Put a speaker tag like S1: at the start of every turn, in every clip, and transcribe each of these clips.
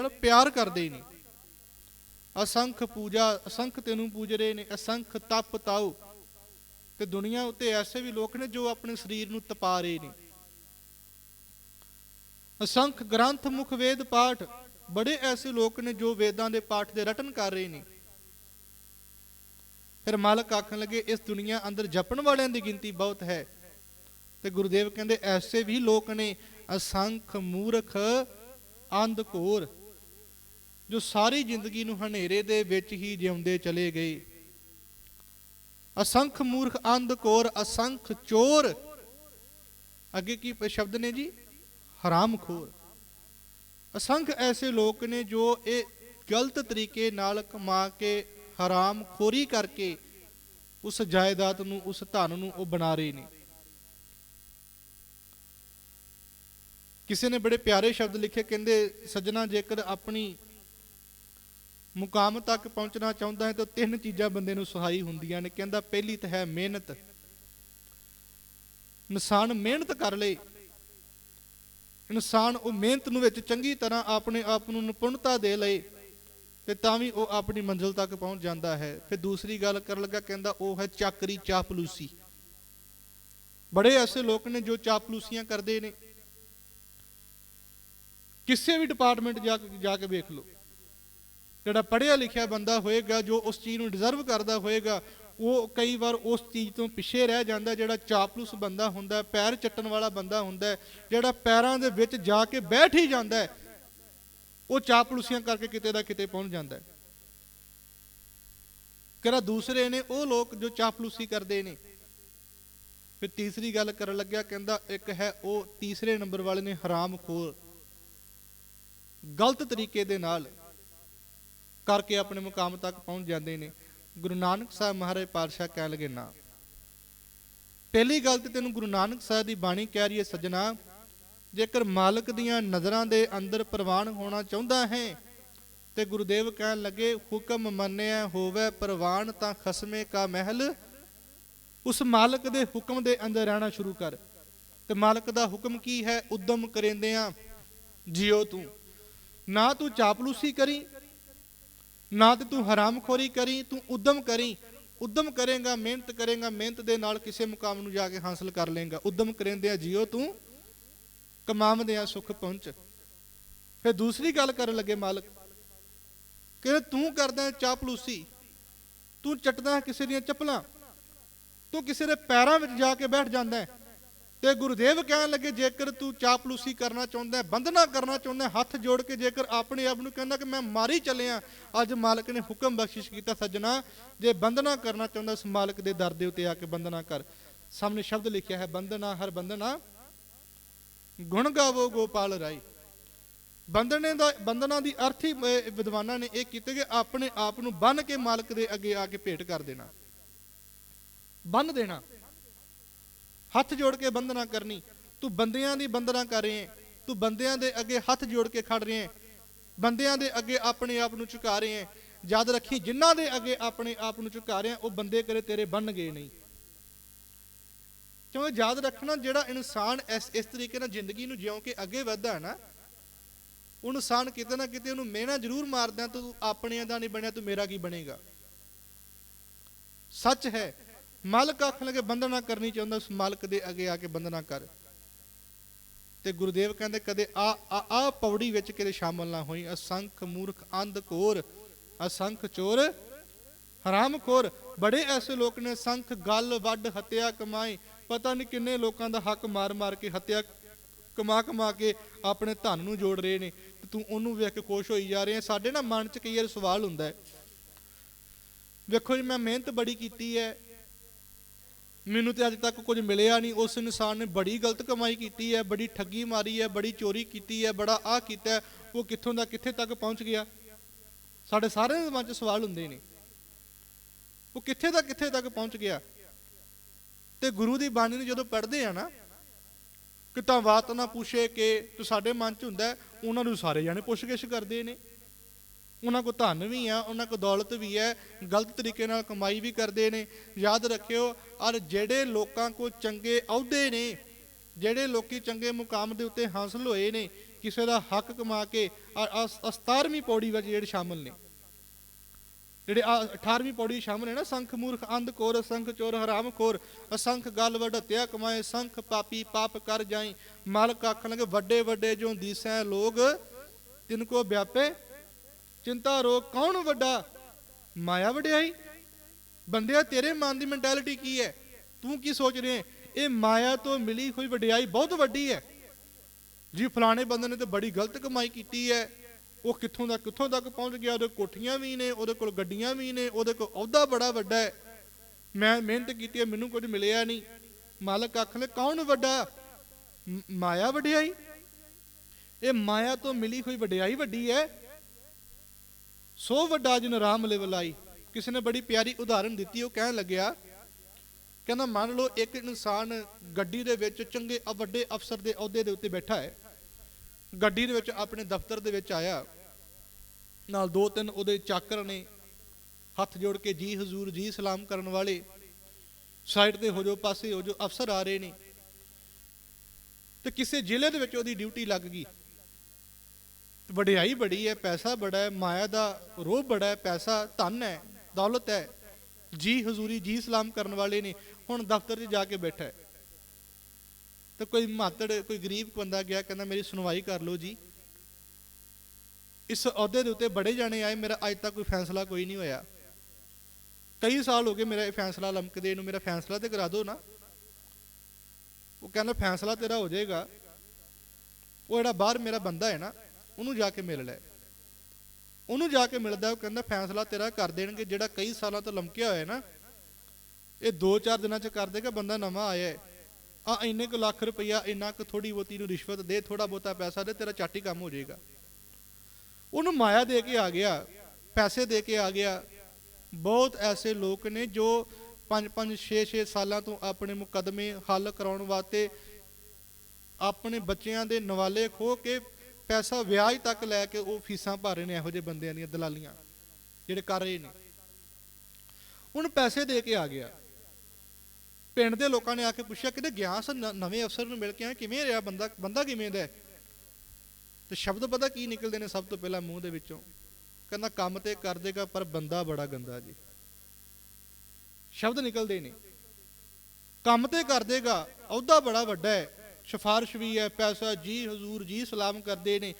S1: ਨਾਲ ਪਿਆਰ ਕਰਦੇ ਨੇ ਅਸੰਖ ਪੂਜਾ, ਅਸੰਖ ਤੈਨੂੰ ਪੂਜ ਰਹੇ ਨੇ, ਅਸੰਖ ਤਪ ਤਾਉ। ਤੇ ਦੁਨੀਆ ਉੱਤੇ ਐਸੇ ਵੀ ਲੋਕ ਨੇ ਜੋ ਆਪਣੇ ਸਰੀਰ ਨੂੰ ਤਪਾ ਰਹੇ ਨੇ। ਅਸੰਖ ਗ੍ਰੰਥ, ਮੁਖ ਵੇਦ, ਪਾਠ ਬੜੇ ਐਸੇ ਲੋਕ ਨੇ ਜੋ ਵੇਦਾਂ ਦੇ ਪਾਠ ਦੇ ਰਟਨ ਕਰ ਰਹੇ ਨੇ। ਫਿਰ ਮਾਲਕ ਆਖਣ ਲੱਗੇ, ਇਸ ਦੁਨੀਆ ਅੰਦਰ ਜਪਣ ਵਾਲਿਆਂ ਦੀ ਗਿਣਤੀ ਬਹੁਤ ਹੈ। ਤੇ ਗੁਰਦੇਵ ਕਹਿੰਦੇ, ਐਸੇ ਵੀ ਲੋਕ ਨੇ, ਅਸੰਖ ਮੂਰਖ ਅੰਧਕੋਰ ਜੋ ਸਾਰੀ ਜ਼ਿੰਦਗੀ ਨੂੰ ਹਨੇਰੇ ਦੇ ਵਿੱਚ ਹੀ ਜਿਉਂਦੇ ਚਲੇ ਗਏ। ਅਸੰਖ ਮੂਰਖ ਅੰਧਕੋਰ ਅਸੰਖ ਚੋਰ। ਅੱਗੇ ਕੀ ਸ਼ਬਦ ਨੇ ਜੀ? ਹਰਾਮਖੋਰ ਅਸੰਖ ਐਸੇ ਲੋਕ ਨੇ ਜੋ ਇਹ ਗਲਤ ਤਰੀਕੇ ਨਾਲ ਕਮਾ ਕੇ ਹਰਾਮਖੋਰੀ ਕਰਕੇ ਉਸ ਜਾਇਦਾਦ ਨੂੰ, ਉਸ ਧਨ ਨੂੰ ਉਹ ਬਣਾ ਰਹੇ ਨੇ। ਕਿਸੇ ਨੇ ਬੜੇ ਪਿਆਰੇ ਸ਼ਬਦ ਲਿਖੇ, ਕਹਿੰਦੇ, ਸੱਜਣਾ ਜੇਕਰ ਆਪਣੀ ਮੁਕਾਮ ਤੱਕ ਪਹੁੰਚਣਾ ਚਾਹੁੰਦਾ ਹੈ ਤਾਂ ਤਿੰਨ ਚੀਜ਼ਾਂ ਬੰਦੇ ਨੂੰ ਸਹਾਈ ਹੁੰਦੀਆਂ ਨੇ। ਕਹਿੰਦਾ ਪਹਿਲੀ ਤਾਂ ਹੈ ਮਿਹਨਤ। ਇਨਸਾਨ ਮਿਹਨਤ ਕਰ ਲੇ। ਇਨਸਾਨ ਉਹ ਮਿਹਨਤ ਨੂੰ ਵਿੱਚ ਚੰਗੀ ਤਰ੍ਹਾਂ ਆਪਣੇ ਆਪ ਨੂੰ ਨਿਪੁੰਨਤਾ ਦੇ ਲਏ ਤੇ ਤਾਂ ਵੀ ਉਹ ਆਪਣੀ ਮੰਜ਼ਿਲ ਤੱਕ ਪਹੁੰਚ ਜਾਂਦਾ ਹੈ। ਫਿਰ ਦੂਸਰੀ ਗੱਲ ਕਰਨ ਲੱਗਾ, ਕਹਿੰਦਾ ਉਹ ਹੈ ਚਾਕਰੀ ਚਾਪਲੂਸੀ। ਬੜੇ ਐਸੇ ਲੋਕ ਨੇ ਜੋ ਚਾਪਲੂਸੀਆਂ ਕਰਦੇ ਨੇ। ਕਿਸੇ ਵੀ ਡਿਪਾਰਟਮੈਂਟ ਜਾ ਕੇ ਜਾ ਕੇ ਵੇਖ ਲਓ। ਜਿਹੜਾ ਪੜ੍ਹਿਆ ਲਿਖਿਆ ਬੰਦਾ ਹੋਏਗਾ, ਜੋ ਉਸ ਚੀਜ਼ ਨੂੰ ਡਿਜ਼ਰਵ ਕਰਦਾ ਹੋਏਗਾ, ਉਹ ਕਈ ਵਾਰ ਉਸ ਚੀਜ਼ ਤੋਂ ਪਿੱਛੇ ਰਹਿ ਜਾਂਦਾ ਜਿਹੜਾ ਚਾਪਲੂਸ ਬੰਦਾ ਹੁੰਦਾ ਪੈਰ ਚੱਟਣ ਵਾਲਾ ਬੰਦਾ ਹੁੰਦਾ ਜਿਹੜਾ ਪੈਰਾਂ ਦੇ ਵਿੱਚ ਜਾ ਕੇ ਬੈਠ ਹੀ ਜਾਂਦਾ ਉਹ ਚਾਪਲੂਸੀਆਂ ਕਰਕੇ ਕਿਤੇ ਦਾ ਕਿਤੇ ਪਹੁੰਚ ਜਾਂਦਾ ਕਿਹੜਾ ਦੂਸਰੇ ਨੇ ਉਹ ਲੋਕ ਜੋ ਚਾਪਲੂਸੀ ਕਰਦੇ ਨੇ। ਫਿਰ ਤੀਸਰੀ ਗੱਲ ਕਰਨ ਲੱਗਿਆ, ਕਹਿੰਦਾ ਇੱਕ ਹੈ ਉਹ ਤੀਸਰੇ ਨੰਬਰ ਵਾਲੇ ਨੇ ਹਰਾਮਖੋਰ ਗਲਤ ਤਰੀਕੇ ਦੇ ਨਾਲ ਕਰਕੇ ਆਪਣੇ ਮੁਕਾਮ ਤੱਕ ਪਹੁੰਚ ਜਾਂਦੇ ਨੇ। ਗੁਰੂ ਨਾਨਕ ਸਾਹਿਬ ਮਹਾਰਾਜ ਪਾਤਸ਼ਾਹ ਕਹਿਣ ਲੱਗੇ, ਨਾ। ਪਹਿਲੀ ਗੱਲ ਤੇ ਤੈਨੂੰ ਗੁਰੂ ਨਾਨਕ ਸਾਹਿਬ ਦੀ ਬਾਣੀ ਕਹਿ ਰਹੀ ਹੈ, ਸੱਜਣਾ, ਜੇਕਰ ਮਾਲਕ ਦੀਆਂ ਨਜ਼ਰਾਂ ਦੇ ਅੰਦਰ ਪ੍ਰਵਾਨ ਹੋਣਾ ਚਾਹੁੰਦਾ ਹੈ, ਤੇ ਗੁਰਦੇਵ ਕਹਿਣ ਲੱਗੇ, ਹੁਕਮ ਮੰਨਿਆ ਹੋਵੇ, ਪ੍ਰਵਾਨ ਤਾਂ ਖਸਮੇ ਕਾ ਮਹਿਲ। ਉਸ ਮਾਲਕ ਦੇ ਹੁਕਮ ਦੇ ਅੰਦਰ ਰਹਿਣਾ ਸ਼ੁਰੂ ਕਰ। ਤੇ ਮਾਲਕ ਦਾ ਹੁਕਮ ਕੀ ਹੈ? ਉਦਮ ਕਰੇਂਦਿਆਂ ਜਿਉ ਤੂੰ। ਨਾ ਤੂੰ ਚਾਪਲੂਸੀ ਕਰੀ ਨਾ ਤੇ ਤੂੰ ਹਰਾਮਖੋਰੀ ਕਰੀ, ਤੂੰ ਉਦਮ ਕਰੀ। ਉਦਮ ਕਰੇਗਾ, ਮਿਹਨਤ ਕਰੇਗਾ, ਮਿਹਨਤ ਦੇ ਨਾਲ ਕਿਸੇ ਮੁਕਾਮ ਨੂੰ ਜਾ ਕੇ ਹਾਸਲ ਕਰ ਲੇਗਾ। ਉਦਮ ਕਰੇਂਦਿਆਂ ਜਿਉ ਤੂੰ ਕਮਾਵਦਿਆਂ ਸੁਖ ਪਹੁੰਚ। ਫਿਰ ਦੂਸਰੀ ਗੱਲ ਕਰਨ ਲੱਗੇ ਮਾਲਕ ਕਿ ਤੂੰ ਕਰਦਾ ਹੈ ਚਾਪਲੂਸੀ ਤੂੰ ਚੱਟਦਾ ਹੈ ਕਿਸੇ ਦੀਆਂ ਚੱਪਲਾਂ। ਤੂੰ ਕਿਸੇ ਦੇ ਪੈਰਾਂ ਵਿੱਚ ਜਾ ਕੇ ਬੈਠ ਜਾਂਦਾ ਹੈ। ਤੇ ਗੁਰਦੇਵ ਕਹਿਣ ਲੱਗੇ, ਜੇਕਰ ਤੂੰ ਚਾਪਲੂਸੀ ਕਰਨਾ ਚਾਹੁੰਦਾ, ਬੰਧਨਾ ਕਰਨਾ ਚਾਹੁੰਦਾ, ਹੱਥ ਜੋੜ ਕੇ ਜੇਕਰ ਆਪਣੇ ਆਪ ਨੂੰ ਕਹਿੰਦਾ ਕਿ ਮੈਂ ਮਾਰੀ ਚੱਲਿਆ, ਅੱਜ ਮਾਲਕ ਨੇ ਹੁਕਮ ਬਖਸ਼ਿਸ਼ ਕੀਤਾ, ਸੱਜਣਾ, ਜੇ ਬੰਧਨਾ ਕਰਨਾ ਚਾਹੁੰਦਾ ਉਸ ਮਾਲਕ ਦੇ ਦਰ ਦੇ ਉੱਤੇ ਆ ਕੇ ਬੰਧਨਾ ਕਰ। ਸਾਹਮਣੇ ਸ਼ਬਦ ਲਿਖਿਆ ਹੈ, ਬੰਧਨਾ, ਹਰ ਬੰਧਨਾ, ਗੁਣ ਗਾਵੋ ਗੋਪਾਲ ਰਾਈ। ਬੰਦਨੇ ਦਾ ਬੰਦਨਾ ਦੀ ਅਰਥ ਹੀ ਵਿਦਵਾਨਾਂ ਨੇ ਇਹ ਕੀਤੇ ਕਿ ਆਪਣੇ ਆਪ ਨੂੰ ਬੰਨ ਕੇ ਮਾਲਕ ਦੇ ਅੱਗੇ ਆ ਕੇ ਭੇਟ ਕਰ ਦੇਣਾ। ਬੰਨ ਦੇਣਾ। ਹੱਥ ਜੋੜ ਕੇ ਬੰਦਨਾ ਕਰਨੀ। ਤੂੰ ਬੰਦਿਆਂ ਦੀ ਬੰਦਨਾ ਕਰ ਰਹੇ ਹੈ। ਤੂੰ ਬੰਦਿਆਂ ਦੇ ਅੱਗੇ ਹੱਥ ਜੋੜ ਕੇ ਖੜ ਰਹੇ ਹੈ। ਬੰਦਿਆਂ ਦੇ ਅੱਗੇ ਆਪਣੇ ਆਪ ਨੂੰ ਝੁਕਾ ਰਹੇ ਹੈ। ਯਾਦ ਰੱਖੀ, ਜਿਨ੍ਹਾਂ ਦੇ ਅੱਗੇ ਆਪਣੇ ਆਪ ਨੂੰ ਝੁਕਾ ਰਿਹਾ ਉਹ ਬੰਦੇ ਕਰੇ ਤੇਰੇ ਬਣ ਗਏ ਨਹੀਂ। ਕਿਉਂਕਿ ਯਾਦ ਰੱਖਣਾ, ਜਿਹੜਾ ਇਨਸਾਨ ਇਸ ਇਸ ਤਰੀਕੇ ਨਾਲ ਜ਼ਿੰਦਗੀ ਨੂੰ ਜਿਉਂ ਕੇ ਅੱਗੇ ਵਧਦਾ ਹੈ ਨਾ, ਉਹ ਇਨਸਾਨ ਕਿਤੇ ਨਾ ਕਿਤੇ ਉਹਨੂੰ ਮਿਹਣਾ ਜ਼ਰੂਰ ਮਾਰਦਾ, ਤੂੰ ਆਪਣਿਆਂ ਦਾ ਨਹੀਂ ਬਣਿਆ, ਤੂੰ ਮੇਰਾ ਕੀ ਬਣੇਗਾ? ਸੱਚ ਹੈ ਮਾਲਕ ਆਖਣ ਲੱਗੇ ਬੰਦਨਾ ਕਰਨੀ ਚਾਹੁੰਦਾ, ਉਸ ਮਾਲਕ ਦੇ ਅੱਗੇ ਆ ਕੇ ਬੰਦਨਾ ਕਰ। ਤੇ ਗੁਰਦੇਵ ਕਹਿੰਦੇ, ਕਦੇ ਆ ਆ ਆ ਪੌੜੀ ਵਿੱਚ ਕਿਤੇ ਸ਼ਾਮਲ ਨਾ ਹੋਈ। ਅਸੰਖ ਮੂਰਖ ਅੰਧ ਅੰਧਕੋਰ ਅਸੰਖ ਚੋਰ ਹਰਾਮਖੋਰ ਬੜੇ ਐਸੇ ਲੋਕ ਨੇ, ਸੰਖ ਗੱਲ ਵੱਡ ਹੱਤਿਆ ਕਮਾਈ। ਪਤਾ ਨਹੀਂ ਕਿੰਨੇ ਲੋਕਾਂ ਦਾ ਹੱਕ ਮਾਰ ਮਾਰ ਕੇ ਹੱਤਿਆ ਕਮਾ ਕਮਾ ਕੇ ਆਪਣੇ ਧਨ ਨੂੰ ਜੋੜ ਰਹੇ ਨੇ। ਤੇ ਤੂੰ ਉਹਨੂੰ ਵੇਖ ਕੇ ਖੁਸ਼ ਹੋਈ ਜਾ ਰਿਹਾ। ਸਾਡੇ ਨਾ ਮਨ 'ਚ ਕਈ ਵਾਰ ਸਵਾਲ ਹੁੰਦਾ ਹੈ। ਵੇਖੋ ਜੀ, ਮੈਂ ਮਿਹਨਤ ਬੜੀ ਕੀਤੀ ਹੈ। ਮੈਨੂੰ ਤੇ ਅੱਜ ਤੱਕ ਕੁਝ ਮਿਲਿਆ ਨਹੀਂ। ਉਸ ਇਨਸਾਨ ਨੇ ਬੜੀ ਗਲਤ ਕਮਾਈ ਕੀਤੀ ਹੈ ਬੜੀ ਠੱਗੀ ਮਾਰੀ ਹੈ ਬੜੀ ਚੋਰੀ ਕੀਤੀ ਹੈ ਬੜਾ ਆਹ ਕੀਤਾ ਹੈ, ਉਹ ਕਿੱਥੋਂ ਦਾ ਕਿੱਥੇ ਤੱਕ ਪਹੁੰਚ ਗਿਆ? ਸਾਡੇ ਸਾਰਿਆਂ ਦੇ ਮਨ 'ਚ ਸਵਾਲ ਹੁੰਦੇ ਨੇ। ਉਹ ਕਿੱਥੇ ਦਾ ਕਿੱਥੇ ਤੱਕ ਪਹੁੰਚ ਗਿਆ? ਤੇ ਗੁਰੂ ਦੀ ਬਾਣੀ ਨੂੰ ਜਦੋਂ ਪੜ੍ਹਦੇ ਆ ਨਾ ਕਿ ਤਾਂ ਬਾਤ ਨਾ ਪੁੱਛੇ ਕਿ ਤੂੰ ਸਾਡੇ ਮਨ 'ਚ ਹੁੰਦਾ ਉਹਨਾਂ ਨੂੰ ਸਾਰੇ ਜਾਣੇ ਪੁੱਛ-ਗਿੱਛ ਕਰਦੇ ਨੇ। ਉਹਨਾਂ ਕੋ ਧਨ ਵੀ ਆ, ਉਹਨਾਂ ਕੋ ਦੌਲਤ ਵੀ ਹੈ, ਗਲਤ ਤਰੀਕੇ ਨਾਲ ਕਮਾਈ ਵੀ ਕਰਦੇ ਨੇ। ਯਾਦ ਰੱਖਿਓ ਔਰ ਜਿਹੜੇ ਲੋਕਾਂ ਕੋ ਚੰਗੇ ਅਹੁਦੇ ਨੇ, ਜਿਹੜੇ ਲੋਕੀ ਚੰਗੇ ਮੁਕਾਮ ਦੇ ਉੱਤੇ ਹਾਸਲ ਹੋਏ ਨੇ, ਕਿਸੇ ਦਾ ਹੱਕ ਕਮਾ ਕੇ 17ਵੀਂ ਪੌੜੀ ਵਿੱਚ ਜਿਹੜੇ ਸ਼ਾਮਲ ਨੇ। ਜਿਹੜੇ ਆਹ 18ਵੀਂ ਪੌੜੀ ਸ਼ਾਮਲ ਹੈ ਨਾ, ਸੰਖ ਮੂਰਖ, ਅੰਧ ਕੋਰ, ਸੰਖ ਚੋਰ, ਹਰਾਮ ਖੋਰ, ਅਸੰਖ ਗੱਲ ਵਡ ਕਮਾਏ, ਸੰਖ ਪਾਪੀ ਪਾਪ ਕਰ ਜਾਈ, ਮਾਲਕ ਆਖਣ ਲਗੇ ਵੱਡੇ ਵੱਡੇ ਜੋ ਦੀਸੈ ਲੋਗ, ਤਿਨ ਕੋ ਵਿਆਪੇ ਚਿੰਤਾ ਰੋਗ ਕੌਣ ਵੱਡਾ? ਮਾਇਆ ਵਡਿਆਈ? ਬੰਦਿਆ, ਤੇਰੇ ਮਨ ਦੀ ਮੈਂਟੈਲਿਟੀ ਕੀ ਹੈ? ਤੂੰ ਕੀ ਸੋਚ ਰਿਹਾ ਇਹ ਮਾਇਆ ਤੋਂ ਮਿਲੀ ਹੋਈ ਵਡਿਆਈ ਬਹੁਤ ਵੱਡੀ ਹੈ। ਜੀ, ਫਲਾਣੇ ਬੰਦੇ ਨੇ ਤੇ ਬੜੀ ਗਲਤ ਕਮਾਈ ਕੀਤੀ ਹੈ। ਉਹ ਕਿੱਥੋਂ ਦਾ, ਕਿੱਥੋਂ ਤੱਕ ਪਹੁੰਚ ਗਿਆ? ਉਹਦੇ ਕੋਠੀਆਂ ਵੀ ਨੇ, ਉਹਦੇ ਕੋਲ ਗੱਡੀਆਂ ਵੀ ਨੇ, ਉਹਦੇ ਕੋਲ ਅਹੁਦਾ ਬੜਾ ਵੱਡਾ ਹੈ। ਮੈਂ ਮਿਹਨਤ ਕੀਤੀ ਹੈ, ਮੈਨੂੰ ਕੁਝ ਮਿਲਿਆ ਨਹੀਂ। ਮਾਲਕ ਆਖਲੇ ਕੌਣ ਵੱਡਾ? ਮਾਇਆ ਵਡਿਆਈ? ਇਹ ਮਾਇਆ ਤੋਂ ਮਿਲੀ ਹੋਈ ਵਡਿਆਈ ਵੱਡੀ ਹੈ। ਸੋ ਵੱਡਾ ਜਿਨ ਰਾਮ ਲੈ ਵਲਾਈ ਕਿਸੇ ਨੇ ਬੜੀ ਪਿਆਰੀ ਉਦਾਹਰਨ ਦਿੱਤੀ, ਉਹ ਕਹਿਣ ਲੱਗਿਆ, ਕਹਿੰਦਾ ਮੰਨ ਲਓ ਇੱਕ ਇਨਸਾਨ ਗੱਡੀ ਦੇ ਵਿੱਚ ਚੰਗੇ ਵੱਡੇ ਅਫਸਰ ਦੇ ਅਹੁਦੇ ਦੇ ਉੱਤੇ ਬੈਠਾ ਹੈ, ਗੱਡੀ ਦੇ ਵਿੱਚ ਆਪਣੇ ਦਫ਼ਤਰ ਦੇ ਵਿੱਚ ਆਇਆ, ਨਾਲ ਦੋ ਤਿੰਨ ਉਹਦੇ ਚਾਕਰ ਨੇ, ਹੱਥ ਜੋੜ ਕੇ ਜੀ ਹਜ਼ੂਰ, ਜੀ ਸਲਾਮ ਕਰਨ ਵਾਲੇ, ਸਾਈਡ ਤੇ ਹੋ ਜੋ ਪਾਸੇ ਹੋ ਜੋ ਅਫਸਰ ਆ ਰਹੇ ਨੇ, ਤੇ ਕਿਸੇ ਜ਼ਿਲ੍ਹੇ ਦੇ ਵਿੱਚ ਉਹਦੀ ਡਿਊਟੀ ਲੱਗ ਗਈ। ਵਡਿਆਈ ਬੜੀ ਹੈ, ਪੈਸਾ ਬੜਾ ਹੈ, ਮਾਇਆ ਦਾ ਰੋਹ ਬੜਾ ਹੈ, ਪੈਸਾ ਧਨ ਹੈ, ਦੌਲਤ ਹੈ। ਜੀ ਹਜ਼ੂਰੀ, ਜੀ ਸਲਾਮ ਕਰਨ ਵਾਲੇ ਨੇ, ਹੁਣ ਦਫ਼ਤਰ 'ਚ ਜਾ ਕੇ ਬੈਠਾ ਹੈ। ਤੇ ਕੋਈ ਮਾਤੜ, ਕੋਈ ਗਰੀਬ ਬੰਦਾ ਗਿਆ, ਕਹਿੰਦਾ ਮੇਰੀ ਸੁਣਵਾਈ ਕਰ ਲਓ ਜੀ। ਇਸ ਅਹੁਦੇ ਦੇ ਉੱਤੇ ਬੜੇ ਜਾਣੇ ਆਏ, ਮੇਰਾ ਅੱਜ ਤੱਕ ਕੋਈ ਫੈਸਲਾ ਕੋਈ ਨਹੀਂ ਹੋਇਆ। ਕਈ ਸਾਲ ਹੋ ਗਏ ਮੇਰਾ ਇਹ ਫੈਸਲਾ ਲਮਕਦੇ ਨੂੰ, ਮੇਰਾ ਫੈਸਲਾ ਤੇ ਕਰਾ ਦਿਓ ਨਾ। ਉਹ ਕਹਿੰਦਾ ਫੈਸਲਾ ਤੇਰਾ ਹੋ ਜਾਏਗਾ। ਉਹ ਜਿਹੜਾ ਬਾਹਰ ਮੇਰਾ ਬੰਦਾ ਹੈ ਨਾ ਉਹਨੂੰ ਜਾ ਕੇ ਮਿਲ ਲੈ। ਉਹਨੂੰ ਜਾ ਕੇ ਮਿਲਦਾ, ਉਹ ਕਹਿੰਦਾ, ਫੈਸਲਾ ਤੇਰਾ ਕਰ ਦੇਣਗੇ, ਜਿਹੜਾ ਕਈ ਸਾਲਾਂ ਤੋਂ ਲਮਕਿਆ ਹੋਇਆ ਹੈ ਨਾ, ਇਹ 2-4 ਦਿਨਾਂ ਚ ਕਰ ਦੇਗਾ, ਬੰਦਾ ਨਵਾਂ ਆਇਆ ਆ, ਇੰਨੇ ਕੁ ਲੱਖ ਰੁਪਈਆ, ਇੰਨਾ ਕੁ ਥੋੜੀ ਬਹੁਤੀ ਨੂੰ ਰਿਸ਼ਵਤ ਦੇ ਥੋੜਾ ਬਹੁਤਾ ਪੈਸਾ ਦੇ, ਤੇਰਾ ਚਾਟੀ ਕੰਮ ਹੋ ਜਾਏਗਾ। ਉਹਨੂੰ ਮਾਇਆ ਦੇ ਕੇ ਆ ਗਿਆ, ਪੈਸੇ ਦੇ ਕੇ ਆ ਗਿਆ। ਬਹੁਤ ਐਸੇ ਲੋਕ ਨੇ ਜੋ 5-5 6-6 ਸਾਲਾਂ ਤੋਂ ਆਪਣੇ ਮੁਕਦਮੇ ਹੱਲ ਕਰਾਉਣ ਵਾਸਤੇ ਆਪਣੇ ਬੱਚਿਆਂ ਦੇ ਨਵਾਲੇ ਖੋ ਕੇ ਪੈਸਾ ਵਿਆਜ ਤੱਕ ਲੈ ਕੇ ਉਹ ਫੀਸਾਂ ਭਰ ਰਹੇ ਨੇ ਇਹੋ ਜਿਹੇ ਬੰਦਿਆਂ ਦੀਆਂ, ਦਲਾਲੀਆਂ, ਜਿਹੜੇ ਕਰ ਰਹੇ ਨੇ। ਹੁਣ ਪੈਸੇ ਦੇ ਕੇ ਆ ਗਿਆ। ਪਿੰਡ ਦੇ ਲੋਕਾਂ ਨੇ ਆ ਕੇ ਪੁੱਛਿਆ, ਕਿਤੇ ਗਿਆ ਸਨ ਨਵੇਂ ਅਫਸਰ ਨੂੰ ਮਿਲ ਕੇ ਆਇਆ? ਕਿਵੇਂ ਰਿਹਾ ਬੰਦਾ? ਬੰਦਾ ਕਿਵੇਂ ਦਾ ਹੈ? ਤੇ ਸ਼ਬਦ ਪਤਾ ਕੀ ਨਿਕਲਦੇ ਨੇ ਸਭ ਤੋਂ ਪਹਿਲਾਂ ਮੂੰਹ ਦੇ ਵਿੱਚੋਂ? ਕਹਿੰਦਾ, ਕੰਮ ਤੇ ਕਰ ਦੇਗਾ, ਪਰ ਬੰਦਾ ਬੜਾ ਗੰਦਾ ਜੀ। ਸ਼ਬਦ ਨਿਕਲਦੇ ਨੇ ਕੰਮ ਤੇ ਕਰ ਦੇਗਾ, ਅਹੁਦਾ ਬੜਾ ਵੱਡਾ ਹੈ। ਸਿਫਾਰਿਸ਼ ਵੀ ਹੈ, ਪੈਸਾ ਜੀ ਹਜ਼ੂਰ ਜੀ ਸਲਾਮ ਕਰਦੇ ਨੇ।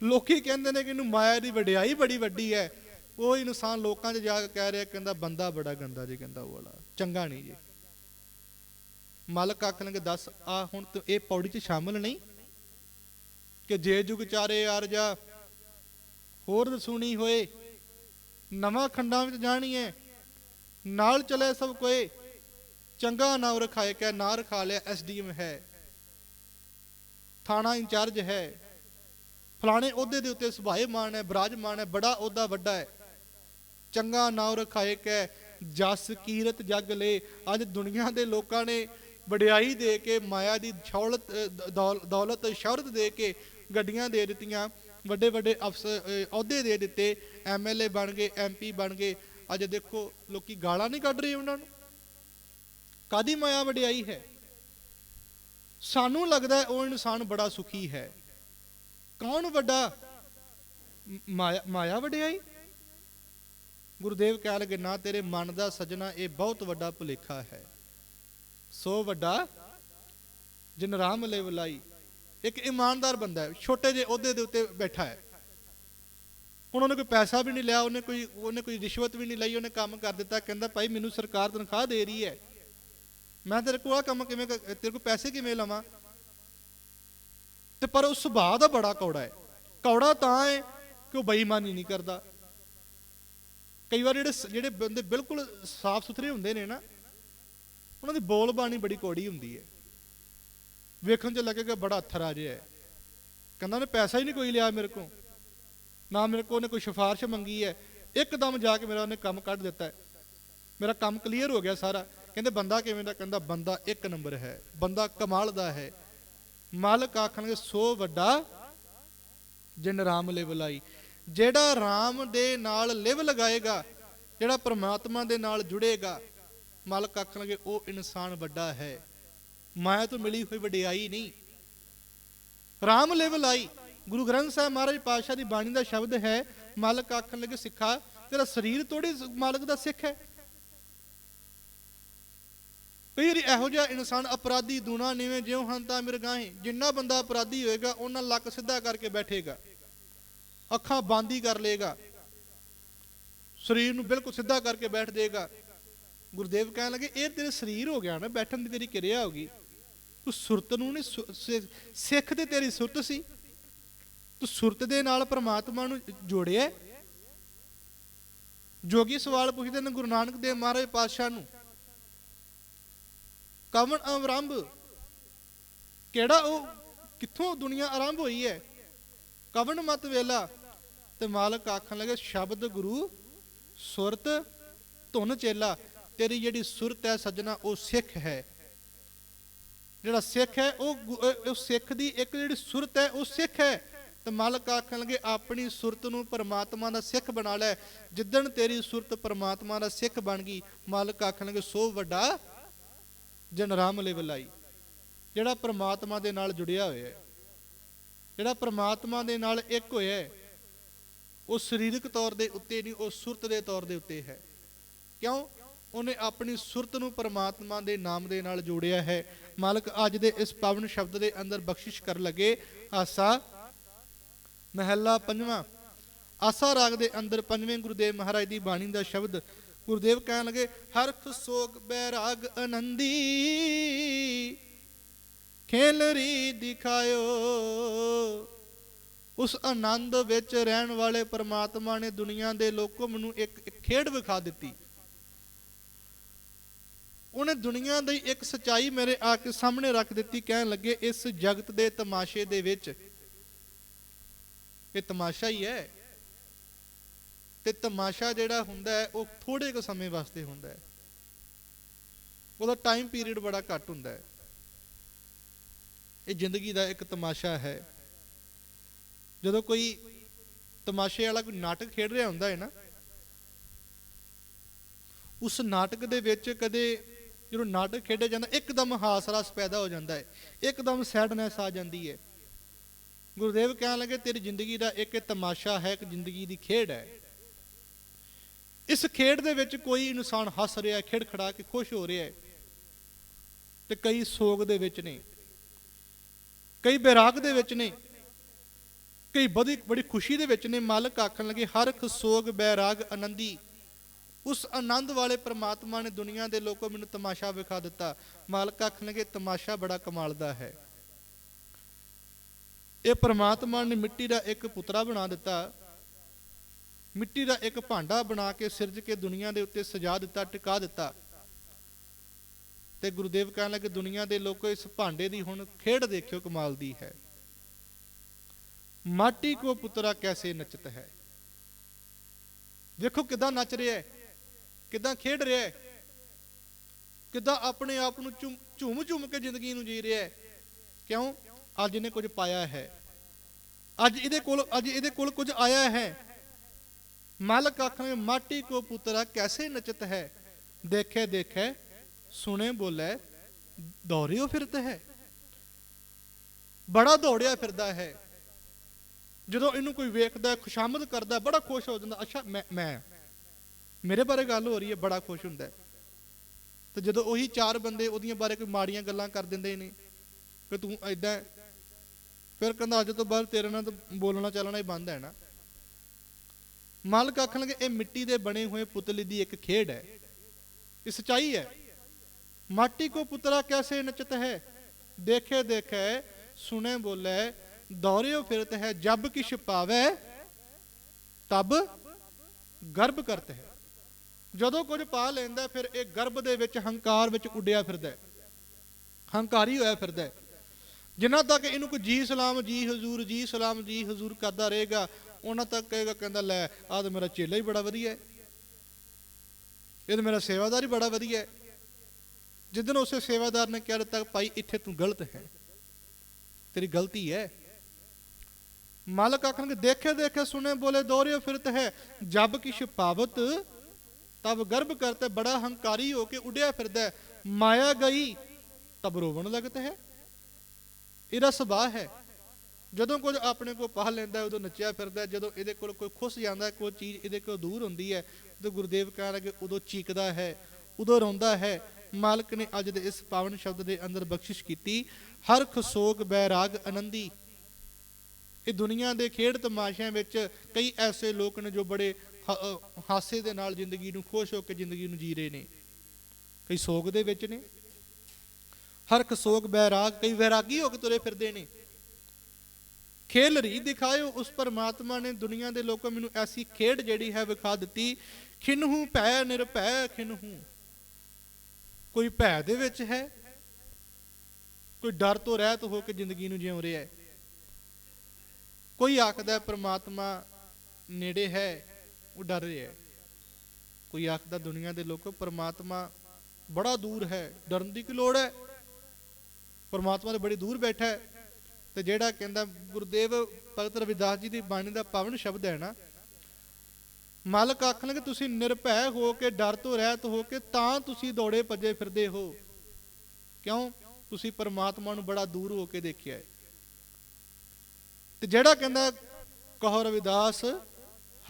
S1: ਲੋਕੀ ਕਹਿੰਦੇ ਨੇ ਕਿ ਇਹਨੂੰ ਮਾਇਆ ਦੀ ਵਡਿਆਈ ਬੜੀ ਵੱਡੀ ਹੈ। ਉਹ ਇਨਸਾਨ ਲੋਕਾਂ 'ਚ ਜਾ ਕੇ ਕਹਿ ਰਿਹਾ, ਕਹਿੰਦਾ ਬੰਦਾ ਬੜਾ ਗੰਦਾ ਜੀ, ਕਹਿੰਦਾ ਉਹ ਵਾਲਾ, ਚੰਗਾ ਨਹੀਂ ਜੀ। ਮਾਲਕ ਆਖਣਗੇ ਦੱਸ ਆ ਹੁਣ ਇਹ ਪੌੜੀ 'ਚ ਸ਼ਾਮਲ ਨਹੀਂ? ਕਿ ਜੇ ਜੁਗ ਚਾਰੇ ਯਾਰ ਜਾ, ਹੋਰ ਦਸੂਣੀ ਹੋਏ, ਨਵਾਂ ਖੰਡਾਂ ਵਿੱਚ ਜਾਣੀ ਹੈ, ਨਾਲ ਚਲੇ ਸਭ ਕੋਏ, ਚੰਗਾ ਨਾ ਰਖਾਏ ਕੈ ਨਾ ਰਖਾ ਲਿਆ ਐਸਡੀਐਮ ਹੈ। ਥਾਣਾ ਇੰਚਾਰਜ ਹੈ। ਫਲਾਣੇ ਅਹੁਦੇ ਦੇ ਉੱਤੇ ਸੁਭਾਏ ਮਾਨ ਹੈ, ਬਰਾਜਮਾਨ ਹੈ, ਬੜਾ ਅਹੁਦਾ ਵੱਡਾ ਹੈ। ਚੰਗਾ ਨਾਮ ਰਖਾਏ ਕੈ ਜਸ ਕੀਰਤ ਜਗ ਲੈ। ਅੱਜ ਦੁਨੀਆ ਦੇ ਲੋਕਾਂ ਨੇ ਵਡਿਆਈ ਦੇ ਕੇ, ਮਾਇਆ ਦੀ ਛੌਲਤ ਦੌਲ- ਦੌਲਤ, ਸ਼ੌਹਰਤ ਦੇ ਕੇ ਗੱਡੀਆਂ ਦੇ ਦਿੱਤੀਆਂ। ਵੱਡੇ ਵੱਡੇ ਅਫਸਰ ਅਹੁਦੇ ਦੇ ਦਿੱਤੇ। ਐਮਐਲਏ ਬਣ ਗਏ ਐਮਪੀ ਬਣ ਗਏ। ਅੱਜ ਦੇਖੋ, ਲੋਕੀ ਗਾਲਾਂ ਨਹੀਂ ਕੱਢ ਰਹੇ ਉਹਨਾਂ ਨੂੰ। ਕਾਦੀ ਮਾਇਆ ਵਡਿਆਈ ਹੈ? ਸਾਨੂੰ ਲੱਗਦਾ ਉਹ ਇਨਸਾਨ ਬੜਾ ਸੁਖੀ ਹੈ। ਕੌਣ ਵੱਡਾ? ਮਾਇਆ ਮਾਇਆ ਵਡਿਆਈ ਗੁਰਦੇਵ ਕਹਿ ਲਗੇ, ਨਾ ਤੇਰੇ ਮਨ ਦਾ ਸਜਣਾ ਇਹ ਬਹੁਤ ਵੱਡਾ ਭੁਲੇਖਾ ਹੈ। ਸੋ ਵੱਡਾ ਜਿਨ ਰਾਮ ਲੈ ਵਲਾਈ ਇੱਕ ਇਮਾਨਦਾਰ ਬੰਦਾ ਹੈ, ਛੋਟੇ ਜਿਹੇ ਅਹੁਦੇ ਦੇ ਉੱਤੇ ਬੈਠਾ ਹੈ। ਹੁਣ ਉਹਨੇ ਕੋਈ ਪੈਸਾ ਵੀ ਨਹੀਂ ਲਿਆ, ਉਹਨੇ ਕੋਈ ਉਹਨੇ ਕੋਈ ਰਿਸ਼ਵਤ ਵੀ ਨਹੀਂ ਲਈ, ਉਹਨੇ ਕੰਮ ਕਰ ਦਿੱਤਾ, ਕਹਿੰਦਾ, ਭਾਈ, ਮੈਨੂੰ ਸਰਕਾਰ ਤਨਖਾਹ ਦੇ ਰਹੀ ਹੈ। ਮੈਂ ਤੇਰੇ ਕੋਲ ਆ ਕੰਮ ਕਿਵੇਂ ਕ- ਤੇਰੇ ਕੋਲ ਪੈਸੇ ਕਿਵੇਂ ਲਵਾਂ? ਤੇ ਪਰ ਉਹ ਸੁਭਾਅ ਦਾ ਬੜਾ ਕੌੜਾ ਹੈ। ਕੌੜਾ ਤਾਂ ਹੈ ਕਿ ਉਹ ਬੇਈਮਾਨੀ ਨਹੀਂ ਕਰਦਾ। ਕਈ ਵਾਰ ਜਿਹੜੇ ਸ- ਜਿਹੜੇ ਬੰਦੇ ਬਿਲਕੁਲ ਸਾਫ਼ ਸੁਥਰੇ ਹੁੰਦੇ ਨੇ ਨਾ, ਉਹਨਾਂ ਦੀ ਬੋਲ ਬਾਣੀ ਬੜੀ ਕੌੜੀ ਹੁੰਦੀ ਹੈ। ਵੇਖਣ 'ਚ ਲੱਗੇਗਾ ਬੜਾ ਅਥਰਾ ਜਿਹਾ ਹੈ। ਕਹਿੰਦਾ ਉਹਨੇ ਪੈਸਾ ਹੀ ਨਹੀਂ ਕੋਈ ਲਿਆ ਮੇਰੇ ਕੋਲ। ਨਾ ਮੇਰੇ ਕੋਲ ਉਹਨੇ ਕੋਈ ਸਿਫਾਰਿਸ਼ ਮੰਗੀ ਹੈ। ਇੱਕਦਮ ਜਾ ਕੇ ਮੇਰਾ ਉਹਨੇ ਕੰਮ ਕੱਢ ਦਿੱਤਾ। ਮੇਰਾ ਕੰਮ ਕਲੀਅਰ ਹੋ ਗਿਆ ਸਾਰਾ। ਕਹਿੰਦੇ ਬੰਦਾ ਕਿਵੇਂ ਦਾ? ਕਹਿੰਦਾ ਬੰਦਾ ਇੱਕ ਨੰਬਰ ਹੈ। ਬੰਦਾ ਕਮਾਲ ਦਾ ਹੈ। ਮਾਲਕ ਆਖਣਗੇ, ਸੋ ਵੱਡਾ ਜਿਨ ਰਾਮ ਲਿਵ ਲਾਈ। ਜਿਹੜਾ ਰਾਮ ਦੇ ਨਾਲ ਲਿਵ ਲਗਾਏਗਾ, ਜਿਹੜਾ ਪ੍ਰਮਾਤਮਾ ਦੇ ਨਾਲ ਜੁੜੇਗਾ, ਮਾਲਕ ਆਖਣਗੇ, ਉਹ ਇਨਸਾਨ ਵੱਡਾ ਹੈ। ਮਾਇਆ ਤੋਂ ਮਿਲੀ ਹੋਈ ਵਡਿਆਈ ਨਹੀਂ। ਰਾਮ ਲਿਵ ਲਾਈ। ਗੁਰੂ ਗ੍ਰੰਥ ਸਾਹਿਬ ਮਹਾਰਾਜ ਪਾਤਸ਼ਾਹ ਦੀ ਬਾਣੀ ਦਾ ਸ਼ਬਦ ਹੈ, ਮਾਲਕ ਆਖਣ ਲੱਗੇ ਸਿੱਖਾ, ਤੇਰਾ ਸਰੀਰ ਤੋੜੀ ਮਾਲਕ ਦਾ ਸਿੱਖ ਹੈ। ਕਈ ਵਾਰੀ ਇਹੋ ਜਿਹਾ ਇਨਸਾਨ ਅਪਰਾਧੀ ਦੂਣਾ ਨੀਵੇਂ ਜਿਉ ਹੰਤਾ ਮਿਰਗਾਹੇ ਜਿੰਨਾ ਬੰਦਾ ਅਪਰਾਧੀ ਹੋਏਗਾ, ਉਹਨਾਂ ਲੱਕ ਸਿੱਧਾ ਕਰਕੇ ਬੈਠੇਗਾ। ਅੱਖਾਂ ਬੰਦ ਹੀ ਕਰ ਲੇਗਾ ਸਰੀਰ ਨੂੰ ਬਿਲਕੁਲ ਸਿੱਧਾ ਕਰਕੇ ਬੈਠ ਜਾਏਗਾ ਗੁਰਦੇਵ ਕਹਿਣ ਲੱਗੇ, ਇਹ ਤੇਰੇ ਸਰੀਰ ਹੋ ਗਿਆ ਨਾ, ਬੈਠਣ ਦੀ ਤੇਰੀ ਕਿਰਿਆ ਹੋ ਗਈ। ਤੂੰ ਸੁਰਤ ਨੂੰ ਨਹੀਂ ਸਿੱਖ ਤੇ ਤੇਰੀ ਸੁਰਤ ਸੀ। ਤੂੰ ਸੁਰਤ ਦੇ ਨਾਲ ਪ੍ਰਮਾਤਮਾ ਨੂੰ ਜੋੜਿਆ। ਜੋਗੀ ਸਵਾਲ ਪੁੱਛਦੇ ਨੇ ਗੁਰੂ ਨਾਨਕ ਦੇਵ ਮਹਾਰਾਜ ਪਾਤਸ਼ਾਹ ਨੂੰ ਕਵਣ ਆਰੰਭ ਕਿਹੜਾ ਉਹ ਕਿੱਥੋਂ ਦੁਨੀਆ ਆਰੰਭ ਹੋਈ ਹੈ? ਕਵਨ ਮਤ ਵੇਲਾ? ਤੇ ਮਾਲਕ ਆਖਣ ਲੱਗੇ, ਸ਼ਬਦ ਗੁਰੂ ਸੁਰਤ ਧੁਨ ਚੇਲਾ। ਤੇਰੀ ਜਿਹੜੀ ਸੁਰਤ ਹੈ ਸੱਜਣਾ, ਉਹ ਸਿੱਖ ਹੈ। ਜਿਹੜਾ ਸਿੱਖ ਹੈ, ਉਹ ਉਹ ਸਿੱਖ ਦੀ ਇੱਕ ਜਿਹੜੀ ਸੁਰਤ ਹੈ, ਉਹ ਸਿੱਖ ਹੈ। ਤੇ ਮਾਲਕ ਆਖਣ ਲੱਗੇ, ਆਪਣੀ ਸੁਰਤ ਨੂੰ ਪਰਮਾਤਮਾ ਦਾ ਸਿੱਖ ਬਣਾ ਲੈ। ਜਿੱਦਣ ਤੇਰੀ ਸੁਰਤ ਪਰਮਾਤਮਾ ਦਾ ਸਿੱਖ ਬਣ ਗਈ, ਮਾਲਕ ਆਖਣ ਲੱਗੇ, ਸੋ ਵੱਡਾ ਜਨ ਰਾਮ ਲੈ ਬਲਾਈ। ਜਿਹੜਾ ਪ੍ਰਮਾਤਮਾ ਦੇ ਨਾਲ ਜੁੜਿਆ ਹੋਇਆ ਹੈ। ਜਿਹੜਾ ਪ੍ਰਮਾਤਮਾ ਦੇ ਨਾਲ ਇੱਕ ਹੋਇਆ ਹੈ, ਉਹ ਸਰੀਰਕ ਤੌਰ ਦੇ ਉੱਤੇ ਨਹੀਂ, ਉਹ ਸੁਰਤ ਦੇ ਤੌਰ ਦੇ ਉੱਤੇ ਹੈ। ਕਿਉਂ? ਉਹਨੇ ਆਪਣੀ ਸੁਰਤ ਨੂੰ ਪਰਮਾਤਮਾ ਦੇ ਨਾਮ ਦੇ ਨਾਲ ਜੋੜਿਆ ਹੈ। ਮਾਲਕ ਅੱਜ ਦੇ ਇਸ ਪਾਵਨ ਸ਼ਬਦ ਦੇ ਅੰਦਰ ਬਖਸ਼ਿਸ਼ ਕਰਨ ਲੱਗੇ। ਆਸਾ ਮਹਿਲਾ ਪੰਜਵਾਂ। ਆਸਾ ਰਾਗ ਦੇ ਅੰਦਰ ਪੰਜਵੇਂ ਗੁਰਦੇਵ ਮਹਾਰਾਜ ਦੀ ਬਾਣੀ ਦਾ ਸ਼ਬਦ ਗੁਰਦੇਵ ਕਹਿਣ ਲਗੇ ਹਰਖ ਸੋਗ ਬੈਰਾਗ ਆਨੰਦੀ। ਖੇਲਰੀ ਦਿਖਾਇਓ। ਉਸ ਆਨੰਦ ਵਿੱਚ ਰਹਿਣ ਵਾਲੇ ਪਰਮਾਤਮਾ ਨੇ ਦੁਨੀਆ ਦੇ ਲੋਕੋ ਮੈਨੂੰ ਇੱਕ ਇੱਕ ਖੇਡ ਵਿਖਾ ਦਿੱਤੀ। ਉਹਨੇ ਦੁਨੀਆ ਦੀ ਇੱਕ ਸਚਾਈ ਮੇਰੇ ਆ ਕੇ ਸਾਹਮਣੇ ਰੱਖ ਦਿੱਤੀ, ਕਹਿਣ ਲੱਗੇ, ਇਸ ਜਗਤ ਦੇ ਤਮਾਸ਼ੇ ਦੇ ਵਿੱਚ। ਇਹ ਤਮਾਸ਼ਾ ਹੀ ਹੈ। ਤੇ ਤਮਾਸ਼ਾ ਜਿਹੜਾ ਹੁੰਦਾ ਹੈ, ਉਹ ਥੋੜੇ ਕੁ ਸਮੇਂ ਵਾਸਤੇ ਹੁੰਦਾ ਹੈ। ਉਹਦਾ ਟਾਈਮ ਪੀਰੀਅਡ ਬੜਾ ਘੱਟ ਹੁੰਦਾ ਹੈ। ਇਹ ਜ਼ਿੰਦਗੀ ਦਾ ਇੱਕ ਤਮਾਸ਼ਾ ਹੈ। ਜਦੋਂ ਕੋਈ ਤਮਾਸ਼ੇ ਵਾਲਾ ਕੋਈ ਨਾਟਕ ਖੇਡ ਰਿਹਾ ਹੁੰਦਾ ਹੈ ਨਾ, ਉਸ ਨਾਟਕ ਦੇ ਵਿੱਚ ਕਦੇ ਜਦੋਂ ਨਾਟਕ ਖੇਡਿਆ ਜਾਂਦਾ, ਇੱਕਦਮ ਹਾਸ ਰਸ ਪੈਦਾ ਹੋ ਜਾਂਦਾ ਹੈ। ਇੱਕਦਮ ਸੈਡਨੈਸ ਆ ਜਾਂਦੀ ਹੈ। ਗੁਰਦੇਵ ਕਹਿਣ ਲੱਗੇ, ਤੇਰੀ ਜ਼ਿੰਦਗੀ ਦਾ ਇੱਕ ਤਮਾਸ਼ਾ ਹੈ, ਇੱਕ ਜ਼ਿੰਦਗੀ ਦੀ ਖੇਡ ਹੈ। ਇਸ ਖੇਡ ਦੇ ਵਿੱਚ ਕੋਈ ਇਨਸਾਨ ਹੱਸ ਰਿਹਾ ਖੇਡ ਖੜਾ ਕੇ ਖੁਸ਼ ਹੋ ਰਿਹਾ ਹੈ ਤੇ ਕਈ ਸੋਗ ਦੇ ਵਿੱਚ ਨੇ, ਕਈ ਬੈਰਾਗ ਦੇ ਵਿੱਚ ਨੇ, ਕਈ ਬੜੀ ਬੜੀ ਖੁਸ਼ੀ ਦੇ ਵਿੱਚ ਨੇ। ਮਾਲਕ ਆਖਣ ਲੱਗੇ, ਹਰ ਇੱਕ ਸੋਗ, ਬੈਰਾਗ, ਆਨੰਦੀ, ਉਸ ਆਨੰਦ ਵਾਲੇ ਪ੍ਰਮਾਤਮਾ ਨੇ ਦੁਨੀਆ ਦੇ ਲੋਕੋ ਮੈਨੂੰ ਤਮਾਸ਼ਾ ਵਿਖਾ ਦਿੱਤਾ। ਮਾਲਕ ਆਖਣ ਲੱਗੇ, ਤਮਾਸ਼ਾ ਬੜਾ ਕਮਾਲ ਦਾ ਹੈ। ਇਹ ਪ੍ਰਮਾਤਮਾ ਨੇ ਮਿੱਟੀ ਦਾ ਇੱਕ ਪੁਤਰਾ ਬਣਾ ਦਿੱਤਾ। ਮਿੱਟੀ ਦਾ ਇੱਕ ਭਾਂਡਾ ਬਣਾ ਕੇ ਸਿਰਜ ਕੇ ਦੁਨੀਆ ਦੇ ਉੱਤੇ ਸਜਾ ਦਿੱਤਾ, ਟਿਕਾ ਦਿੱਤਾ। ਤੇ ਗੁਰਦੇਵ ਕਹਿਣ ਲੱਗੇ, ਦੁਨੀਆ ਦੇ ਲੋਕੋ, ਇਸ ਭਾਂਡੇ ਦੀ ਹੁਣ ਖੇਡ ਦੇਖਿਓ, ਕਮਾਲ ਦੀ ਹੈ। ਮਾਟੀ ਕੋ ਪੁੱਤਰਾ ਕੈਸੇ ਨੱਚਤ ਹੈ? ਦੇਖੋ ਕਿਦਾਂ ਨੱਚ ਰਿਹਾ ਹੈ, ਕਿਦਾਂ ਖੇਡ ਰਿਹਾ ਹੈ, ਕਿਦਾਂ ਆਪਣੇ ਆਪ ਨੂੰ ਝੂਮ- ਝੂਮ ਝੂਮ ਕੇ ਜ਼ਿੰਦਗੀ ਨੂੰ ਜੀ ਰਿਹਾ ਹੈ। ਕਿਉਂ? ਅੱਜ ਇਹਨੇ ਕੁਝ ਪਾਇਆ ਹੈ। ਅੱਜ ਇਹਦੇ ਕੋਲ, ਅੱਜ ਇਹਦੇ ਕੋਲ ਕੁਝ ਆਇਆ ਹੈ। ਮਾਲਕ ਆਖਣੇ ਮਾਟੀ ਕੋ ਪੁੱਤਰਾ, ਕੈਸੇ ਨਚਤ ਹੈ? ਦੇਖੇ ਦੇਖੇ, ਸੁਣੇ, ਬੋਲੇ, ਦੌੜਿਓ ਫਿਰਦਾ ਹੈ। ਬੜਾ ਦੌੜਿਆ ਫਿਰਦਾ ਹੈ। ਜਦੋਂ ਇਹਨੂੰ ਕੋਈ ਵੇਖਦਾ, ਖੁਸ਼ਾਮਦ ਕਰਦਾ, ਬੜਾ ਖੁਸ਼ ਹੋ ਜਾਂਦਾ, ਅੱਛਾ, ਮੈਂ ਮੈਂ, ਮੇਰੇ ਬਾਰੇ ਗੱਲ ਹੋ ਰਹੀ ਹੈ, ਬੜਾ ਖੁਸ਼ ਹੁੰਦਾ ਤੇ ਜਦੋਂ ਉਹੀ ਚਾਰ ਬੰਦੇ ਉਹਦੀਆਂ ਬਾਰੇ ਕੋਈ ਮਾੜੀਆਂ ਗੱਲਾਂ ਕਰ ਦਿੰਦੇ ਨੇ, ਕਿ ਤੂੰ ਐਦਾਂ ਫਿਰ ਕਹਿੰਦਾ, ਅੱਜ ਤੋਂ ਬਾਅਦ ਤੇਰੇ ਨਾਲ ਤਾਂ ਬੋਲਣਾ ਚੱਲਣਾ ਹੀ ਬੰਦ ਹੈ ਨਾ। ਮਾਲਕ ਆਖਣਗੇ, ਇਹ ਮਿੱਟੀ ਦੇ ਬਣੇ ਹੋਏ ਪੁਤਲੇ ਦੀ ਇੱਕ ਖੇਡ ਹੈ। ਇਹ ਸਚਾਈ ਹੈ। ਮਾਟੀ ਕੋ ਪੁਤਰਾ ਕੈਸੇ ਨਚਤ ਹੈ? ਦੇਖੇ ਦੇਖੇ ਸੁਨੇ ਬੋਲੇ, ਦੌਰਿਓ ਫਿਰਤ ਹੈ। ਜਬ ਕਿਛ ਪਾਵੇ, ਤਬ ਗਰਭ ਕਰਤ ਹੈ। ਜਦੋਂ ਕੁਝ ਪਾ ਲੈਂਦਾ, ਫਿਰ ਇਹ ਗਰਭ ਦੇ ਵਿੱਚ ਹੰਕਾਰ ਵਿੱਚ ਉੱਡਿਆ ਫਿਰਦਾ ਹੈ। ਹੰਕਾਰੀ ਹੋਇਆ ਫਿਰਦਾ ਹੈ। ਜਿੰਨਾ ਤੱਕ ਇਹਨੂੰ ਕੋਈ ਜੀ ਸਲਾਮ, ਜੀ ਹਜ਼ੂਰ, ਜੀ ਸਲਾਮ, ਜੀ ਹਜ਼ੂਰ ਕਰਦਾ ਰਹੇਗਾ ਉਹਨਾਂ ਤੱਕ ਕਹੇਗਾ, ਕਹਿੰਦਾ, ਲੈ, ਆਹ ਤਾਂ ਮੇਰਾ ਚੇਲਾ ਹੀ ਬੜਾ ਵਧੀਆ ਹੈ। ਇਹ ਤਾਂ ਮੇਰਾ ਸੇਵਾਦਾਰ ਹੀ ਬੜਾ ਵਧੀਆ ਹੈ। ਜਿੱਦਨ ਉਸੇ ਸੇਵਾਦਾਰ ਨੇ ਕਿਹਾ ਦਿੱਤਾ, ਭਾਈ, ਇੱਥੇ ਤੂੰ ਗਲਤ ਹੈ। ਤੇਰੀ ਗਲਤੀ ਹੈ। ਮਾਲਕ ਆਖਣਗੇ, ਦੇਖੇ ਦੇਖੇ ਸੁਨੇ ਬੋਲੇ, ਦੋਰਿਓ, ਫਿਰਤ ਹੈ। ਜਬ ਕਿਛ ਪਾਵਤ, ਤਬ ਗਰਭ ਕਰਤੇ, ਬੜਾ ਹੰਕਾਰੀ ਹੋ ਕੇ ਉਡਿਆ ਫਿਰਦਾ ਮਾਇਆ ਗਈ, ਤਬ ਰੋਵਣ ਲਗਤ ਹੈ। ਇਹਦਾ ਸੁਭਾਅ ਹੈ। ਜਦੋਂ ਕੁਝ ਆਪਣੇ ਕੋਲ ਪਾਹ ਲੈਂਦਾ ਉਦੋਂ ਨੱਚਿਆ ਫਿਰਦਾ ਜਦੋਂ ਇਹਦੇ ਕੋਲ ਕੋਈ ਖੁੱਸ ਜਾਂਦਾ ਕੋਈ ਚੀਜ਼ ਇਹਦੇ ਕੋਲ ਦੂਰ ਹੁੰਦੀ ਹੈ, ਤੇ ਗੁਰਦੇਵ ਕਹਿਣ ਲੱਗੇ, ਉਦੋਂ ਚੀਕਦਾ ਹੈ, ਉਦੋਂ ਰੋਂਦਾ ਹੈ। ਮਾਲਕ ਨੇ ਅੱਜ ਦੇ ਇਸ ਪਾਵਨ ਸ਼ਬਦ ਦੇ ਅੰਦਰ ਬਖਸ਼ਿਸ਼ ਕੀਤੀ, ਹਰ ਖਸੋਗ ਬੈਰਾਗ ਆਨੰਦੀ। ਇਹ ਦੁਨੀਆ ਦੇ ਖੇਡ ਤਮਾਸ਼ਿਆਂ ਵਿੱਚ ਕਈ ਐਸੇ ਲੋਕ ਨੇ ਜੋ ਬੜੇ ਹਾਸੇ ਦੇ ਨਾਲ ਜ਼ਿੰਦਗੀ ਨੂੰ ਖੁਸ਼ ਹੋ ਕੇ ਜ਼ਿੰਦਗੀ ਨੂੰ ਜੀ ਰਹੇ ਨੇ। ਕਈ ਸੋਗ ਦੇ ਵਿੱਚ ਨੇ। ਹਰ ਖਸੋਗ ਬੈਰਾਗ ਕਈ ਵੈਰਾਗੀ ਹੋ ਕੇ ਤੁਰੇ ਫਿਰਦੇ ਨੇ। ਖੇਲ ਰੀ ਦਿਖਾਇਓ ਉਸ ਪਰਮਾਤਮਾ ਨੇ ਦੁਨੀਆ ਦੇ ਲੋਕਾਂ ਮੈਨੂੰ ਐਸੀ ਖੇਡ ਜਿਹੜੀ ਹੈ ਵਿਖਾ ਦਿੱਤੀ। ਖਿਨਹੂ ਭੈ ਨਿਰਭੈ, ਖਿਨਹੂ। ਕੋਈ ਭੈ ਦੇ ਵਿੱਚ ਹੈ? ਕੋਈ ਡਰ ਤੋਂ ਰਹਿਤ ਹੋ ਕੇ ਜ਼ਿੰਦਗੀ ਨੂੰ ਜਿਉ ਰਿਹਾ ਹੈ? ਕੋਈ ਆਖਦਾ ਪ੍ਰਮਾਤਮਾ ਨੇੜੇ ਹੈ, ਉਹ ਡਰ ਰਿਹਾ ਹੈ। ਕੋਈ ਆਖਦਾ ਦੁਨੀਆ ਦੇ ਲੋਕੋ, ਪ੍ਰਮਾਤਮਾ ਬੜਾ ਦੂਰ ਹੈ, ਡਰਨ ਦੀ ਕੀ ਲੋੜ ਹੈ? ਪ੍ਰਮਾਤਮਾ ਤੇ ਬੜੀ ਦੂਰ ਬੈਠਾ ਹੈ। ਤੇ ਜਿਹੜਾ ਕਹਿੰਦਾ ਗੁਰਦੇਵ ਭਗਤ ਰਵਿਦਾਸ ਜੀ ਦੀ ਬਾਣੀ ਦਾ ਪਾਵਨ ਸ਼ਬਦ ਹੈ ਨਾ, ਮਾਲਕ ਆਖਣਗੇ ਤੁਸੀਂ ਨਿਰਭੈ ਹੋ ਕੇ ਡਰ ਤੋਂ ਰਹਿਤ ਹੋ ਕੇ ਤਾਂ ਤੁਸੀਂ ਦੌੜੇ ਭੱਜੇ ਫਿਰਦੇ ਹੋ। ਕਿਉਂ? ਤੁਸੀਂ ਪਰਮਾਤਮਾ ਨੂੰ ਬੜਾ ਦੂਰ ਹੋ ਕੇ ਦੇਖਿਆ ਹੈ। ਤੇ ਜਿਹੜਾ ਕਹਿੰਦਾ, ਕਹੋ ਰਵਿਦਾਸ,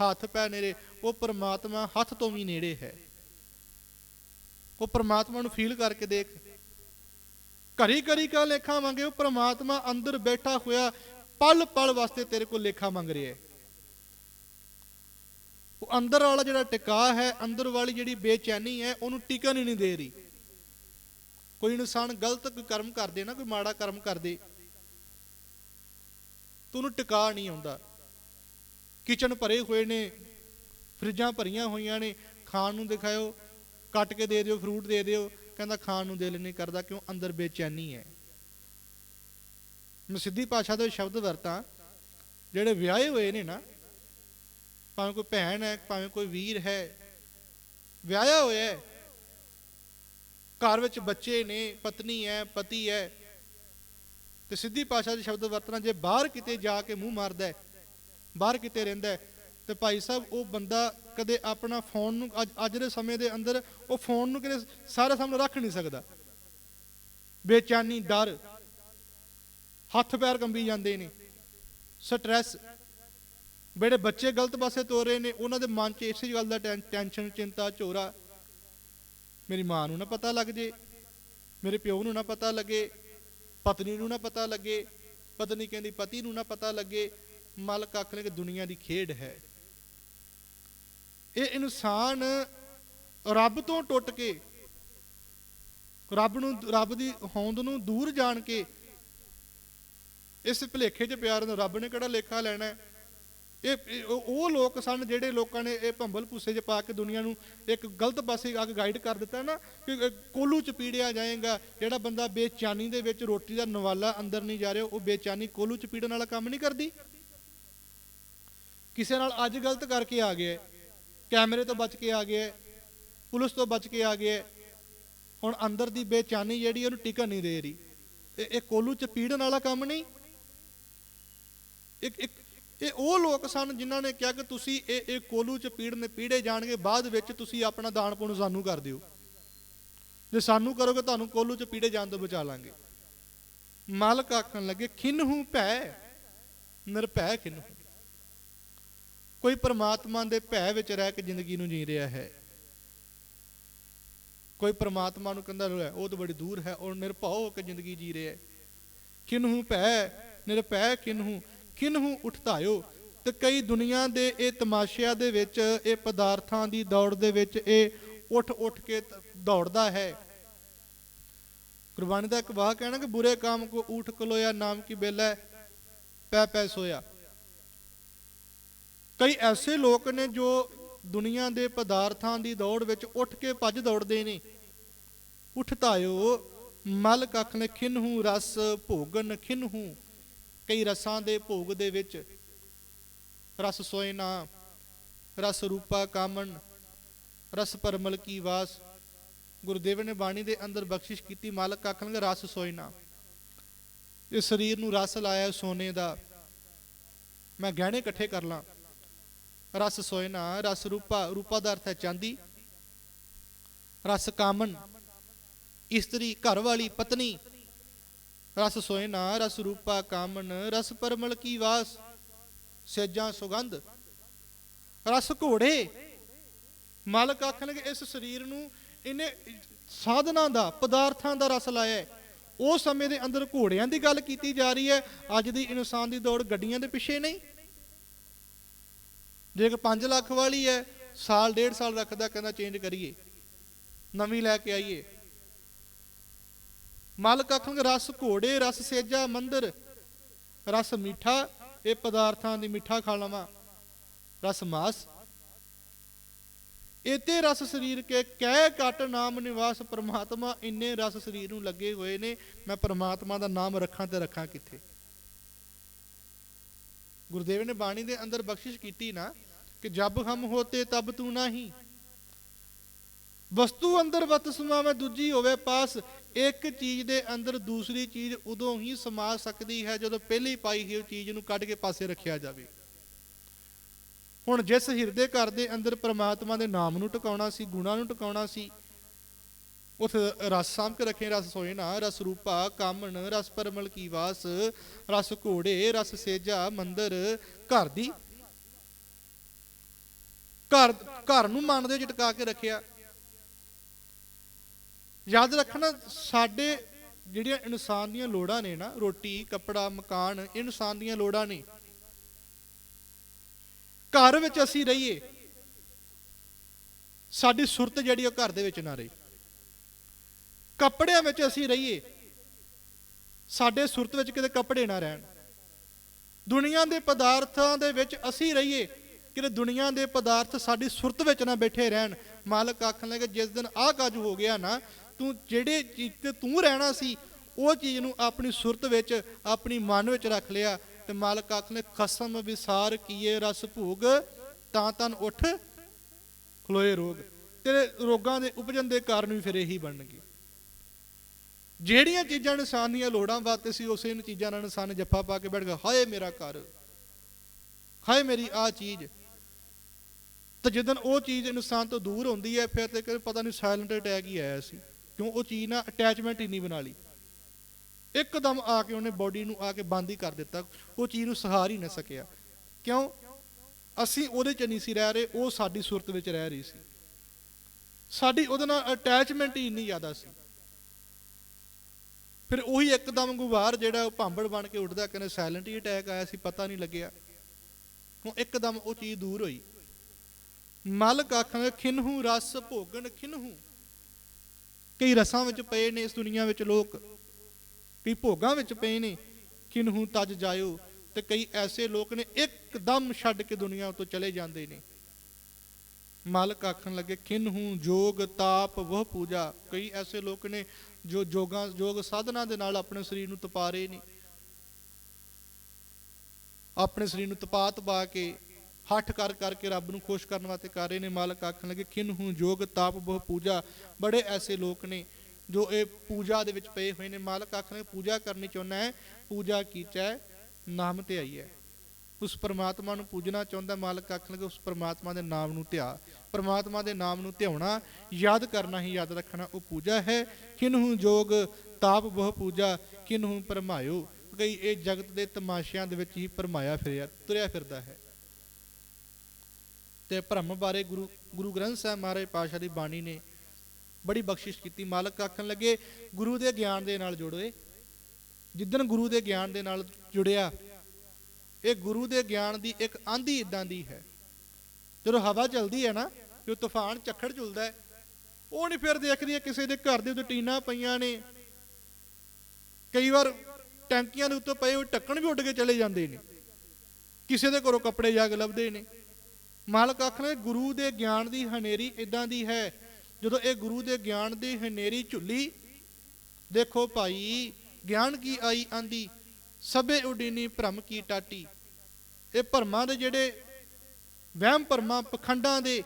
S1: ਹੱਥ ਪੈ ਨੇੜੇ। ਉਹ ਪਰਮਾਤਮਾ ਹੱਥ ਤੋਂ ਵੀ ਨੇੜੇ ਹੈ। ਉਹ ਪਰਮਾਤਮਾ ਨੂੰ ਫੀਲ ਕਰਕੇ ਦੇਖ। ਘਰੀ ਘਰੀ ਕਾ ਲੇਖਾ ਮੰਗੇ, ਉਹ ਪ੍ਰਮਾਤਮਾ ਅੰਦਰ ਬੈਠਾ ਹੋਇਆ ਪਲ ਪਲ ਵਾਸਤੇ ਤੇਰੇ ਕੋਲ ਲੇਖਾ ਮੰਗ ਰਿਹਾ ਹੈ। ਉਹ ਅੰਦਰ ਵਾਲਾ ਜਿਹੜਾ ਟਿਕਾ ਹੈ, ਅੰਦਰ ਵਾਲੀ ਜਿਹੜੀ ਬੇਚੈਨੀ ਹੈ, ਉਹਨੂੰ ਟਿਕਣ ਹੀ ਨਹੀਂ ਦੇ ਰਹੀ। ਕੋਈ ਇਨਸਾਨ ਗਲਤ ਕੋਈ ਕਰਮ ਕਰਦੇ ਨਾ, ਕੋਈ ਮਾੜਾ ਕਰਮ ਕਰਦੇ, ਤੂੰ ਉਹਨੂੰ ਟਿਕਾ ਨਹੀਂ ਆਉਂਦਾ। ਕਿਚਨ ਭਰੇ ਹੋਏ ਨੇ, ਫਰਿੱਜਾਂ ਭਰੀਆਂ ਹੋਈਆਂ ਨੇ, ਖਾਣ ਨੂੰ ਦਿਖਾਇਓ, ਕੱਟ ਕੇ ਦੇ ਦਿਓ ਫਰੂਟ ਦੇ ਦਿਓ ਕਹਿੰਦਾ ਖਾਣ ਨੂੰ ਦਿਲ ਨਹੀਂ ਕਰਦਾ ਕਿਉਂ ਅੰਦਰ ਬੇਚੈਨੀ ਹੈ। ਮੈਂ ਸਿੱਧੀ ਭਾਸ਼ਾ ਦੇ ਸ਼ਬਦ ਵਰਤਾਂ, ਜਿਹੜੇ ਵਿਆਹੇ ਹੋਏ ਨੇ ਨਾ, ਭਾਵੇਂ ਕੋਈ ਭੈਣ ਹੈ, ਭਾਵੇਂ ਕੋਈ ਵੀਰ ਹੈ, ਵਿਆਹਿਆ ਹੋਇਆ ਹੈ, ਘਰ ਵਿੱਚ ਬੱਚੇ ਨੇ, ਪਤਨੀ ਹੈ, ਪਤੀ ਹੈ, ਤੇ ਸਿੱਧੀ ਭਾਸ਼ਾ ਦੇ ਸ਼ਬਦ ਵਰਤਣਾ, ਜੇ ਬਾਹਰ ਕਿਤੇ ਜਾ ਕੇ ਮੂੰਹ ਮਾਰਦਾ ਹੈ, ਬਾਹਰ ਕਿਤੇ ਰਹਿੰਦਾ ਹੈ ਤੇ ਭਾਈ ਸਾਹਿਬ, ਉਹ ਬੰਦਾ ਕਦੇ ਆਪਣਾ ਫੋਨ ਨੂੰ, ਅੱਜ ਅੱਜ ਦੇ ਸਮੇਂ ਦੇ ਅੰਦਰ ਉਹ ਫੋਨ ਨੂੰ ਕਿਤੇ ਸਾਰੇ ਸਾਹਮਣੇ ਰੱਖ ਨਹੀਂ ਸਕਦਾ। ਬੇਚੈਨੀ, ਡਰ, ਹੱਥ ਪੈਰ ਕੰਬੀ ਜਾਂਦੇ ਨੇ, ਸਟ੍ਰੈਸ। ਜਿਹੜੇ ਬੱਚੇ ਗਲਤ ਪਾਸੇ ਤੋਰ ਰਹੇ ਨੇ, ਉਹਨਾਂ ਦੇ ਮਨ 'ਚ ਇਸੇ ਗੱਲ ਦਾ ਟੈਨ- ਟੈਨਸ਼ਨ, ਚਿੰਤਾ, ਝੋਰਾ। ਮੇਰੀ ਮਾਂ ਨੂੰ ਨਾ ਪਤਾ ਲੱਗ ਜੇ, ਮੇਰੇ ਪਿਓ ਨੂੰ ਨਾ ਪਤਾ ਲੱਗੇ, ਪਤਨੀ ਨੂੰ ਨਾ ਪਤਾ ਲੱਗੇ, ਪਤਨੀ ਕਹਿੰਦੀ, ਪਤੀ ਨੂੰ ਨਾ ਪਤਾ ਲੱਗੇ, ਮਾਲਕ ਆਖਣੇ ਕਿ ਦੁਨੀਆ ਦੀ ਖੇਡ ਹੈ। ਇਹ ਇਨਸਾਨ ਰੱਬ ਤੋਂ ਟੁੱਟ ਕੇ, ਰੱਬ ਨੂੰ, ਰੱਬ ਦੀ ਹੋਂਦ ਨੂੰ ਦੂਰ ਜਾਣ ਕੇ, ਇਸ ਭਲੇਖੇ 'ਚ ਪਿਆਰ ਨੂੰ ਰੱਬ ਨੇ ਕਿਹੜਾ ਲੇਖਾ ਲੈਣਾ? ਇਹ ਉਹ ਲੋਕ ਸਨ ਜਿਹੜੇ ਲੋਕਾਂ ਨੇ ਇਹ ਭੰਬਲ ਭੂਸੇ 'ਚ ਪਾ ਕੇ ਦੁਨੀਆ ਨੂੰ ਇੱਕ ਗਲਤ ਪਾਸੇ ਅੱਗ ਗਾਈਡ ਕਰ ਦਿੱਤਾ ਨਾ, ਕਿ ਕੋਲੂ 'ਚ ਪੀੜਿਆ ਜਾਏਗਾ, ਜਿਹੜਾ ਬੰਦਾ ਬੇਚੈਨੀ ਦੇ ਵਿੱਚ ਰੋਟੀ ਦਾ ਨਵਾਲਾ ਅੰਦਰ ਨਹੀਂ ਜਾ ਰਿਹਾ, ਉਹ ਬੇਚੈਨੀ ਕੋਲੂ 'ਚ ਪੀੜਨ ਵਾਲਾ ਕੰਮ ਨਹੀਂ ਕਰਦੀ? ਕਿਸੇ ਨਾਲ ਅੱਜ ਗਲਤ ਕਰਕੇ ਆ ਗਿਆ ਕੈਮਰੇ ਤੋਂ ਬਚ ਕੇ ਆ ਗਿਆ ਪੁਲਿਸ ਤੋਂ ਬਚ ਕੇ ਆ ਗਿਆ ਹੁਣ ਅੰਦਰ ਦੀ ਬੇਚੈਨੀ ਜਿਹੜੀ ਉਹਨੂੰ ਟਿਕਣ ਨਹੀਂ ਦੇ ਰਹੀ। ਇਹ ਇਹ ਕੋਲੂ 'ਚ ਪੀੜਨ ਵਾਲਾ ਕੰਮ ਨਹੀਂ। ਇੱਕ ਇੱਕ ਇਹ ਉਹ ਲੋਕ ਸਨ ਜਿਨ੍ਹਾਂ ਨੇ ਕਿਹਾ ਕਿ ਤੁਸੀਂ ਇਹ ਇਹ ਕੋਲੂ 'ਚ ਪੀੜਨੇ ਪੀੜੇ ਜਾਣਗੇ, ਬਾਅਦ ਵਿੱਚ ਤੁਸੀਂ ਆਪਣਾ ਦਾਨ ਪੁੰਨ ਸਾਨੂੰ ਕਰ ਦਿਓ। ਜੇ ਸਾਨੂੰ ਕਰੋਗੇ, ਤੁਹਾਨੂੰ ਕੋਲੂ 'ਚ ਪੀੜੇ ਜਾਣ ਤੋਂ ਬਚਾ ਲਾਂਗੇ। ਮਾਲਕ ਆਖਣ ਲੱਗੇ ਖਿੰਨਹੂ ਭੈ, ਨਿਰਭੈ ਖਿੰਨਹੂ ਕੋਈ ਪ੍ਰਮਾਤਮਾ ਦੇ ਭੈ ਵਿੱਚ ਰਹਿ ਕੇ ਜ਼ਿੰਦਗੀ ਨੂੰ ਜੀ ਰਿਹਾ ਹੈ। ਕੋਈ ਪ੍ਰਮਾਤਮਾ ਨੂੰ ਕਹਿੰਦਾ ਰਿਹਾ ਉਹ ਤਾਂ ਬੜੀ ਦੂਰ ਹੈ, ਉਹ ਨਿਰਭਉ ਹੋ ਕੇ ਜ਼ਿੰਦਗੀ ਜੀ ਰਿਹਾ ਹੈ। ਕਿਨਹੂ ਭੈ, ਨਿਰਭੈ ਕਿਨਹੂ ਕਿਨਹੂ ਉਠਤਾਇਓ? ਤੇ ਕਈ ਦੁਨੀਆ ਦੇ ਇਹ ਤਮਾਸ਼ਿਆਂ ਦੇ ਵਿੱਚ, ਇਹ ਪਦਾਰਥਾਂ ਦੀ ਦੌੜ ਦੇ ਵਿੱਚ ਇਹ ਉੱਠ ਉੱਠ ਕੇ ਦੌੜਦਾ ਹੈ। ਗੁਰਬਾਣੀ ਦਾ ਇੱਕ ਵਾਹ ਕਹਿਣਾ ਕਿ ਬੁਰੇ ਕਾਮ ਕੋ ਊਠ ਕਲੋਇਆ, ਨਾਮ ਕੀ ਬੇਲਾ? ਪੈ ਪੈ ਸੋਇਆ। ਕਈ ਐਸੇ ਲੋਕ ਨੇ ਜੋ ਦੁਨੀਆ ਦੇ ਪਦਾਰਥਾਂ ਦੀ ਦੌੜ ਵਿੱਚ ਉੱਠ ਕੇ ਭੱਜ ਦੌੜਦੇ ਨੇ। ਉਠਤਾਇਓ ਮਲ ਕੱਖ ਨੇ ਖਿਨਹੂ, ਰਸ ਭੋਗਨ ਖਿਨਹੂ। ਕਈ ਰਸਾਂ ਦੇ ਭੋਗ ਦੇ ਵਿੱਚ ਰਸ ਸੋਏ ਨਾ ਰਸ ਰੂਪਾ ਕਾਮਣ, ਰਸ ਪਰਮਲ ਕੀ ਵਾਸ। ਗੁਰਦੇਵ ਨੇ ਬਾਣੀ ਦੇ ਅੰਦਰ ਬਖਸ਼ਿਸ਼ ਕੀਤੀ ਮਾਲਕ ਆਖਣਗੇ ਰਸ ਸੋਏ ਨਾ ਇਹ ਸਰੀਰ ਨੂੰ ਰਸ ਲਾਇਆ ਸੋਨੇ ਦਾ। ਮੈਂ ਗਹਿਣੇ ਇਕੱਠੇ ਕਰ ਲਾਂ। ਰਸ ਸੋਇਨਾ ਰਸ ਰੂਪਾ ਰੂਪਾ ਦਾ ਅਰਥ ਹੈ ਚਾਂਦੀ। ਰਸ ਕਾਮਨ, ਇਸਤਰੀ ਘਰ ਵਾਲੀ ਪਤਨੀ। ਰਸ ਸੋਇਨਾ ਰਸ ਰੂਪਾ ਕਾਮਨ, ਰਸ ਪਰਮਲ ਕੀ ਵਾਸ, ਸੇਜਾਂ ਸੁਗੰਧ। ਰਸ ਘੋੜੇ, ਮਾਲਕ ਆਖਣਗੇ ਇਸ ਸਰੀਰ ਨੂੰ ਇਹਨੇ ਸਾਧਨਾ ਦਾ, ਪਦਾਰਥਾਂ ਦਾ ਰਸ ਲਾਇਆ ਉਹ ਸਮੇਂ ਦੇ ਅੰਦਰ ਘੋੜਿਆਂ ਦੀ ਗੱਲ ਕੀਤੀ ਜਾ ਰਹੀ ਹੈ। ਅੱਜ ਦੀ ਇਨਸਾਨ ਦੀ ਦੌੜ ਗੱਡੀਆਂ ਦੇ ਪਿੱਛੇ ਨਹੀਂ। ਜੇ 5 ਲੱਖ ਵਾਲੀ ਹੈ, ਸਾਲ, ਡੇਢ ਸਾਲ ਰੱਖਦਾ, ਕਹਿੰਦਾ ਚੇਂਜ ਕਰੀਏ, ਨਵੀਂ ਲੈ ਕੇ ਆਈਏ। ਮਾਲਕ ਆਖਣਗੇ, ਰਸ ਘੋੜੇ, ਰਸ ਸੇਜਾ, ਮੰਦਰ, ਰਸ ਮਿੱਠਾ, ਇਹ ਪਦਾਰਥਾਂ ਦੀ ਮਿੱਠਾ ਖਾ ਲਵਾਂ, ਰਸ ਮਾਸ। ਇਤੇ ਰਸ ਸਰੀਰ ਕੇ ਕਹਿ ਘਟ ਨਾਮ ਨਿਵਾਸ ਪ੍ਰਮਾਤਮਾ, ਇੰਨੇ ਰਸ ਸਰੀਰ ਨੂੰ ਲੱਗੇ ਹੋਏ ਨੇ, ਮੈਂ ਪ੍ਰਮਾਤਮਾ ਦਾ ਨਾਮ ਰੱਖਾਂ ਤੇ ਰੱਖਾਂ ਕਿੱਥੇ? ਗੁਰਦੇਵ ਨੇ ਬਾਣੀ ਦੇ ਅੰਦਰ ਬਖਸ਼ਿਸ਼ ਕੀਤੀ ਨਾ ਕਿ ਜਬ ਹਮ ਹੋਤੇ ਤਬ ਤੂੰ ਨਹੀਂ। ਵਸਤੂ ਅੰਦਰ ਵਤ ਸਮਾਵੇਂ, ਦੂਜੀ ਹੋਵੇ ਪਾਸ, ਇੱਕ ਚੀਜ਼ ਦੇ ਅੰਦਰ ਦੂਸਰੀ ਚੀਜ਼ ਉਦੋਂ ਹੀ ਸਮਾ ਸਕਦੀ ਹੈ ਜਦੋਂ ਪਹਿਲੀ ਪਾਈ ਹੋਈ ਚੀਜ਼ ਨੂੰ ਕੱਢ ਕੇ ਪਾਸੇ ਰੱਖਿਆ ਜਾਵੇ। ਹੁਣ ਜਿਸ ਹਿਰਦੇ ਘਰ ਦੇ ਅੰਦਰ ਪ੍ਰਮਾਤਮਾ ਦੇ ਨਾਮ ਨੂੰ ਟਿਕਾਉਣਾ ਸੀ, ਗੁਣਾ ਨੂੰ ਟਿਕਾਉਣਾ ਸੀ ਉਸ ਰਸ ਸਾਂਭ ਕੇ ਰੱਖੇ, ਰਸ ਸੋਏ ਰਸ ਰੂਪਾ, ਕਾਮਣ, ਰਸ ਪਰਮਲ ਕੀ ਵਾਸ, ਰਸ ਘੋੜੇ, ਰਸ ਸੇਜਾ, ਮੰਦਰ, ਘਰ ਦੀ। ਘਰ ਘਰ ਨੂੰ ਮਨ ਦੇ ਝਟਕਾ ਕੇ ਰੱਖਿਆ। ਯਾਦ ਰੱਖਣਾ, ਸਾਡੇ ਜਿਹੜੀਆਂ ਇਨਸਾਨ ਦੀਆਂ ਲੋੜਾਂ ਨੇ ਨਾ, ਰੋਟੀ, ਕੱਪੜਾ, ਮਕਾਨ ਇਨਸਾਨ ਦੀਆਂ ਲੋੜਾਂ ਨੇ। ਘਰ ਵਿੱਚ ਅਸੀਂ ਰਹੀਏ, ਸਾਡੀ ਸੁਰਤ ਜਿਹੜੀ ਉਹ ਘਰ ਦੇ ਵਿੱਚ ਨਾ ਰਹੀ। ਕੱਪੜਿਆਂ ਵਿੱਚ ਅਸੀਂ ਰਹੀਏ। ਸਾਡੇ ਸੁਰਤ ਵਿੱਚ ਕਿਤੇ ਕੱਪੜੇ ਨਾ ਰਹਿਣ। ਦੁਨੀਆ ਦੇ ਪਦਾਰਥਾਂ ਦੇ ਵਿੱਚ ਅਸੀਂ ਰਹੀਏ, ਕਿਤੇ ਦੁਨੀਆ ਦੇ ਪਦਾਰਥ ਸਾਡੀ ਸੁਰਤ ਵਿੱਚ ਨਾ ਬੈਠੇ ਰਹਿਣ। ਮਾਲਕ ਆਖਣ ਲੱਗੇ, ਜਿਸ ਦਿਨ ਆਹ ਕਾਜ ਹੋ ਗਿਆ ਨਾ, ਤੂੰ ਜਿਹੜੇ ਚੀਜ਼ ਤੇ ਤੂੰ ਰਹਿਣਾ ਸੀ, ਉਹ ਚੀਜ਼ ਨੂੰ ਆਪਣੀ ਸੁਰਤ ਵਿੱਚ, ਆਪਣੀ ਮਨ ਵਿੱਚ ਰੱਖ ਲਿਆ। ਤੇ ਮਾਲਕ ਆਖ ਆਖਨੇ ਖਸਮ ਵਿਸਾਰ ਕੀਏ ਰਸ ਭੋਗ, ਤਾਂ ਤਨ ਉੱਠ ਖਲੋਏ ਰੋਗ। ਤੇਰੇ ਰੋਗਾਂ ਦੇ ਉਪਜਣ ਦੇ ਕਾਰਨ ਵੀ ਫਿਰ ਇਹੀ ਬਣਨਗੇ। ਜਿਹੜੀਆਂ ਚੀਜ਼ਾਂ ਇਨਸਾਨ ਦੀਆਂ ਲੋੜਾਂ ਵਾਸਤੇ ਸੀ ਉਸੇ ਨੂੰ ਚੀਜ਼ਾਂ ਨਾਲ ਇਨਸਾਨ ਜੱਫਾ ਪਾ ਕੇ ਬੈਠ ਗਿਆ। ਹਾਏ ਮੇਰਾ ਘਰ। ਹਾਏ ਮੇਰੀ ਆ ਚੀਜ਼। ਤਾਂ ਜਦੋਂ ਉਹ ਚੀਜ਼ ਇਨਸਾਨ ਤੋਂ ਦੂਰ ਹੁੰਦੀ ਹੈ, ਫਿਰ ਤੇ ਕਦੇ ਪਤਾ ਨਹੀਂ ਸਾਇਲੈਂਟ ਅਟੈਕ ਹੀ ਆਇਆ ਸੀ। ਕਿਉਂ? ਉਹ ਚੀਜ਼ ਨਾਲ ਅਟੈਚਮੈਂਟ ਹੀ ਨਹੀਂ ਬਣਾ ਲਈ। ਇੱਕਦਮ ਆ ਕੇ ਉਹਨੇ ਬਾਡੀ ਨੂੰ ਆ ਕੇ ਬੰਦ ਹੀ ਕਰ ਦਿੱਤਾ। ਉਹ ਚੀਜ਼ ਨੂੰ ਸਹਾਰ ਹੀ ਨਾ ਸਕਿਆ। ਕਿਉਂ? ਅਸੀਂ ਉਹਦੇ ਚ ਨਹੀਂ ਸੀ ਰਹਿ ਰਹੇ, ਉਹ ਸਾਡੀ ਸੁਰਤ ਵਿੱਚ ਰਹਿ ਰਹੀ ਸੀ। ਸਾਡੀ ਉਹਦੇ ਨਾਲ ਅਟੈਚਮੈਂਟ ਹੀ ਇੰਨੀ ਜ਼ਿਆਦਾ ਸੀ। ਫਿਰ ਉਹੀ ਇੱਕਦਮ ਗੁਬਾਰ ਜਿਹੜਾ ਉਹ ਭਾਂਬੜ ਬਣ ਕੇ ਉੱਠਦਾ, ਕਹਿੰਦੇ ਸਾਇਲੈਂਟ ਹੀ ਅਟੈਕ ਆਇਆ ਸੀ, ਪਤਾ ਨਹੀਂ ਲੱਗਿਆ। ਹੁਣ ਇੱਕਦਮ ਉਹ ਚੀਜ਼ ਦੂਰ ਹੋਈ। ਮਲਕ ਆਖਾਂਗੇ ਖਿਨਹੂ ਰਸ ਭੋਗਣ ਖਿਨਹੂ ਕਈ ਰਸਾਂ ਵਿੱਚ ਪਏ ਨੇ ਇਸ ਦੁਨੀਆ ਵਿੱਚ ਲੋਕ, ਕਈ ਭੋਗਾਂ ਵਿੱਚ ਪਏ ਨੇ ਕਿਨਹੂ ਤਜ ਜਾਇਓ। ਤੇ ਕਈ ਐਸੇ ਲੋਕ ਨੇ, ਇੱਕਦਮ ਛੱਡ ਕੇ ਦੁਨੀਆ ਤੋਂ ਚਲੇ ਜਾਂਦੇ ਨੇ। ਮਾਲਕ ਆਖਣ ਲੱਗੇ ਕਿਨਹੂ ਜੋਗ ਤਾਪ ਵਹ ਪੂਜਾ। ਕਈ ਐਸੇ ਲੋਕ ਨੇ ਜੋ ਜੋਗਾਂ ਯੋਗ ਸਾਧਨਾ ਦੇ ਨਾਲ ਆਪਣੇ ਸਰੀਰ ਨੂੰ ਤਪਾ ਰਹੇ ਨੇ। ਆਪਣੇ ਸਰੀਰ ਨੂੰ ਤਪਾ ਤਪਾ ਕੇ ਹੱਠ ਕਰ ਕਰਕੇ ਰੱਬ ਨੂੰ ਖੁਸ਼ ਕਰਨ ਵਾਸਤੇ ਕਰ ਰਹੇ ਨੇ। ਮਾਲਕ ਆਖਣ ਲੱਗੇ ਕਿਨਹੂ ਜੋਗ ਤਾਪ ਬਹੁ ਪੂਜਾ। ਬੜੇ ਐਸੇ ਲੋਕ ਨੇ ਜੋ ਇਹ ਪੂਜਾ ਦੇ ਵਿੱਚ ਪਏ ਹੋਏ ਨੇ। ਮਾਲਕ ਆਖਣ ਪੂਜਾ ਕਰਨੀ ਚਾਹੁੰਦਾ ਹੈ, ਪੂਜਾ ਕੀਚੈ, ਨਾਮ ਤੇ ਆਈ ਹੈ। ਉਸ ਪਰਮਾਤਮਾ ਨੂੰ ਪੂਜਣਾ ਚਾਹੁੰਦਾ ਮਾਲਕ ਆਖਣ ਲੱਗੇ, ਉਸ ਪਰਮਾਤਮਾ ਦੇ ਨਾਮ ਨੂੰ ਧਿਆ। ਪਰਮਾਤਮਾ ਦੇ ਨਾਮ ਨੂੰ ਧਿਆਉਣਾ, ਯਾਦ ਕਰਨਾ ਹੀ ਯਾਦ ਰੱਖਣਾ, ਉਹ ਪੂਜਾ ਹੈ। ਕਿਨਹੂ ਜੋਗ, ਤਾਪ ਬਹੁ ਪੂਜਾ ਕਿਨਹੂ ਪਰਮਾਇਓ। ਕਈ ਇਹ ਜਗਤ ਦੇ ਤਮਾਸ਼ਿਆਂ ਦੇ ਵਿੱਚ ਹੀ ਪਰਮਾਇਆ ਫਿਰਿਆ, ਤੁਰਿਆ ਫਿਰਦਾ ਹੈ। ਤੇ ਭ੍ਰਮ ਬਾਰੇ ਗੁਰੂ ਗੁਰੂ ਗ੍ਰੰਥ ਸਾਹਿਬ ਮਹਾਰਾਜ ਪਾਸ਼ਾ ਦੀ ਬਾਣੀ ਨੇ ਬੜੀ ਬਖਸ਼ਿਸ਼ ਕੀਤੀ। ਮਾਲਕ ਆਖਣ ਲੱਗੇ, ਗੁਰੂ ਦੇ ਗਿਆਨ ਦੇ ਨਾਲ ਜੁੜੋਏ ਜਿੱਦਨ ਗੁਰੂ ਦੇ ਗਿਆਨ ਦੇ ਨਾਲ ਜੁੜਿਆ ਇਹ ਗੁਰੂ ਦੇ ਗਿਆਨ ਦੀ ਇੱਕ ਆਂਧੀ ਇਦਾਂ ਦੀ ਹੈ। ਜਦੋਂ ਹਵਾ ਚੱਲਦੀ ਹੈ ਨਾ ਜੋ ਤੂਫਾਨ ਚੱਖੜ ਝੁਲਦਾ ਹੈ। ਉਹ ਨਹੀਂ ਫਿਰ ਦੇਖਦੀ ਹੈ ਕਿਸੇ ਦੇ ਘਰ ਦੇ ਉੱਤੇ ਟੀਨਾਂ ਪਈਆਂ ਨੇ। ਕਈ ਵਾਰ ਟੈਂਕੀਆਂ ਦੇ ਉੱਤੇ ਪਏ ਹੋਏ ਢੱਕਣ ਵੀ ਉੱਡ ਕੇ ਚਲੇ ਜਾਂਦੇ ਨੇ। ਕਿਸੇ ਦੇ ਘਰੋਂ ਕੱਪੜੇ ਜਾ ਕੇ ਲੱਭਦੇ ਨੇ। ਮਾਲਕ ਆਖਣਾ, ਗੁਰੂ ਦੇ ਗਿਆਨ ਦੀ ਹਨੇਰੀ ਇਦਾਂ ਦੀ ਹੈ। ਜਦੋਂ ਇਹ ਗੁਰੂ ਦੇ ਗਿਆਨ ਦੀ ਹਨੇਰੀ ਝੁੱਲੀ, ਦੇਖੋ ਭਾਈ, ਗਿਆਨ ਕੀ ਆਈ ਆਂਦੀ? ਸਭੇ ਉਡੀਨੀ ਭ੍ਰਮ ਕੀ ਟਾਟੀ। ਇਹ ਭਰਮਾਂ ਦੇ ਜਿਹੜੇ ਵਹਿਮ ਭਰਮਾਂ, ਪਖੰਡਾਂ ਦੇ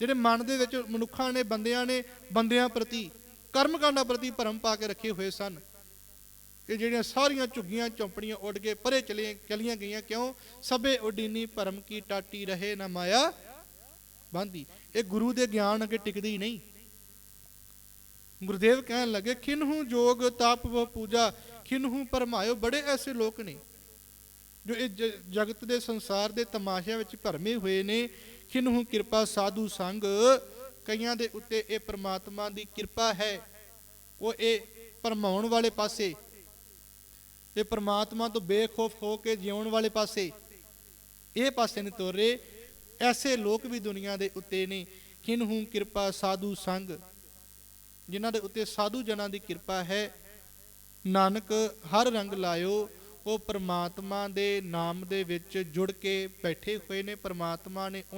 S1: ਜਿਹੜੇ ਮਨ ਦੇ ਵਿੱਚ ਮਨੁੱਖਾਂ ਨੇ, ਬੰਦਿਆਂ ਨੇ, ਬੰਦਿਆਂ ਪ੍ਰਤੀ, ਕਰਮਕਾਂਡਾਂ ਪ੍ਰਤੀ ਭਰਮ ਪਾ ਕੇ ਰੱਖੇ ਹੋਏ ਸਨ। ਇਹ ਜਿਹੜੀਆਂ ਸਾਰੀਆਂ ਝੁੱਗੀਆਂ ਚੌਂਪੜੀਆਂ ਉੱਡ ਕੇ ਪਰੇ ਚਲੇ ਚਲੀਆਂ ਗਈਆਂ, ਕਿਉਂ? ਸਭੇ ਉਡੀਨੀ ਭਰਮ ਕੀ ਟਾਟੀ ਰਹੇ ਨਾ ਮਾਇਆ ਬਾਂਦੀ ਇਹ ਗੁਰੂ ਦੇ ਗਿਆਨ ਅੱਗੇ ਟਿਕਦੀ ਨਹੀਂ। ਗੁਰਦੇਵ ਕਹਿਣ ਲੱਗੇ ਕਿਨਹੂ ਜੋਗ ਤਪ ਵ ਪੂਜਾ ਖਿਨਹੂ ਪਰਮਾਇਓ ਬੜੇ ਐਸੇ ਲੋਕ ਨੇ, ਜੋ ਇਹ ਜਗਤ ਦੇ ਸੰਸਾਰ ਦੇ ਤਮਾਸ਼ਿਆਂ ਵਿੱਚ ਭਰਮੇ ਹੋਏ ਨੇ। ਖਿਨਹੂ ਕਿਰਪਾ ਸਾਧੂ ਸੰਗ, ਕਈਆਂ ਦੇ ਉੱਤੇ ਇਹ ਪ੍ਰਮਾਤਮਾ ਦੀ ਕਿਰਪਾ ਹੈ। ਉਹ ਇਹ ਭਰਮਾਉਣ ਵਾਲੇ ਪਾਸੇ, ਇਹ ਪ੍ਰਮਾਤਮਾ ਤੋਂ ਬੇਖੌਫ ਹੋ ਕੇ ਜਿਉਣ ਵਾਲੇ ਪਾਸੇ, ਇਹ ਪਾਸੇ ਨੇ ਤੋਰੇ, ਐਸੇ ਲੋਕ ਵੀ ਦੁਨੀਆ ਦੇ ਉੱਤੇ ਨੇ। ਖਿਨਹੂ ਕਿਰਪਾ ਸਾਧੂ ਸੰਗ, ਜਿਨ੍ਹਾਂ ਦੇ ਉੱਤੇ ਸਾਧੂ ਜਨਾਂ ਦੀ ਕਿਰਪਾ ਹੈ। ਨਾਨਕ, ਹਰ ਰੰਗ ਲਾਇਓ, ਉਹ ਪਰਮਾਤਮਾ ਦੇ ਨਾਮ ਦੇ ਵਿੱਚ ਜੁੜ ਕੇ ਬੈਠੇ ਹੋਏ ਨੇ, ਪਰਮਾਤਮਾ ਨੇ ਉਹਨਾਂ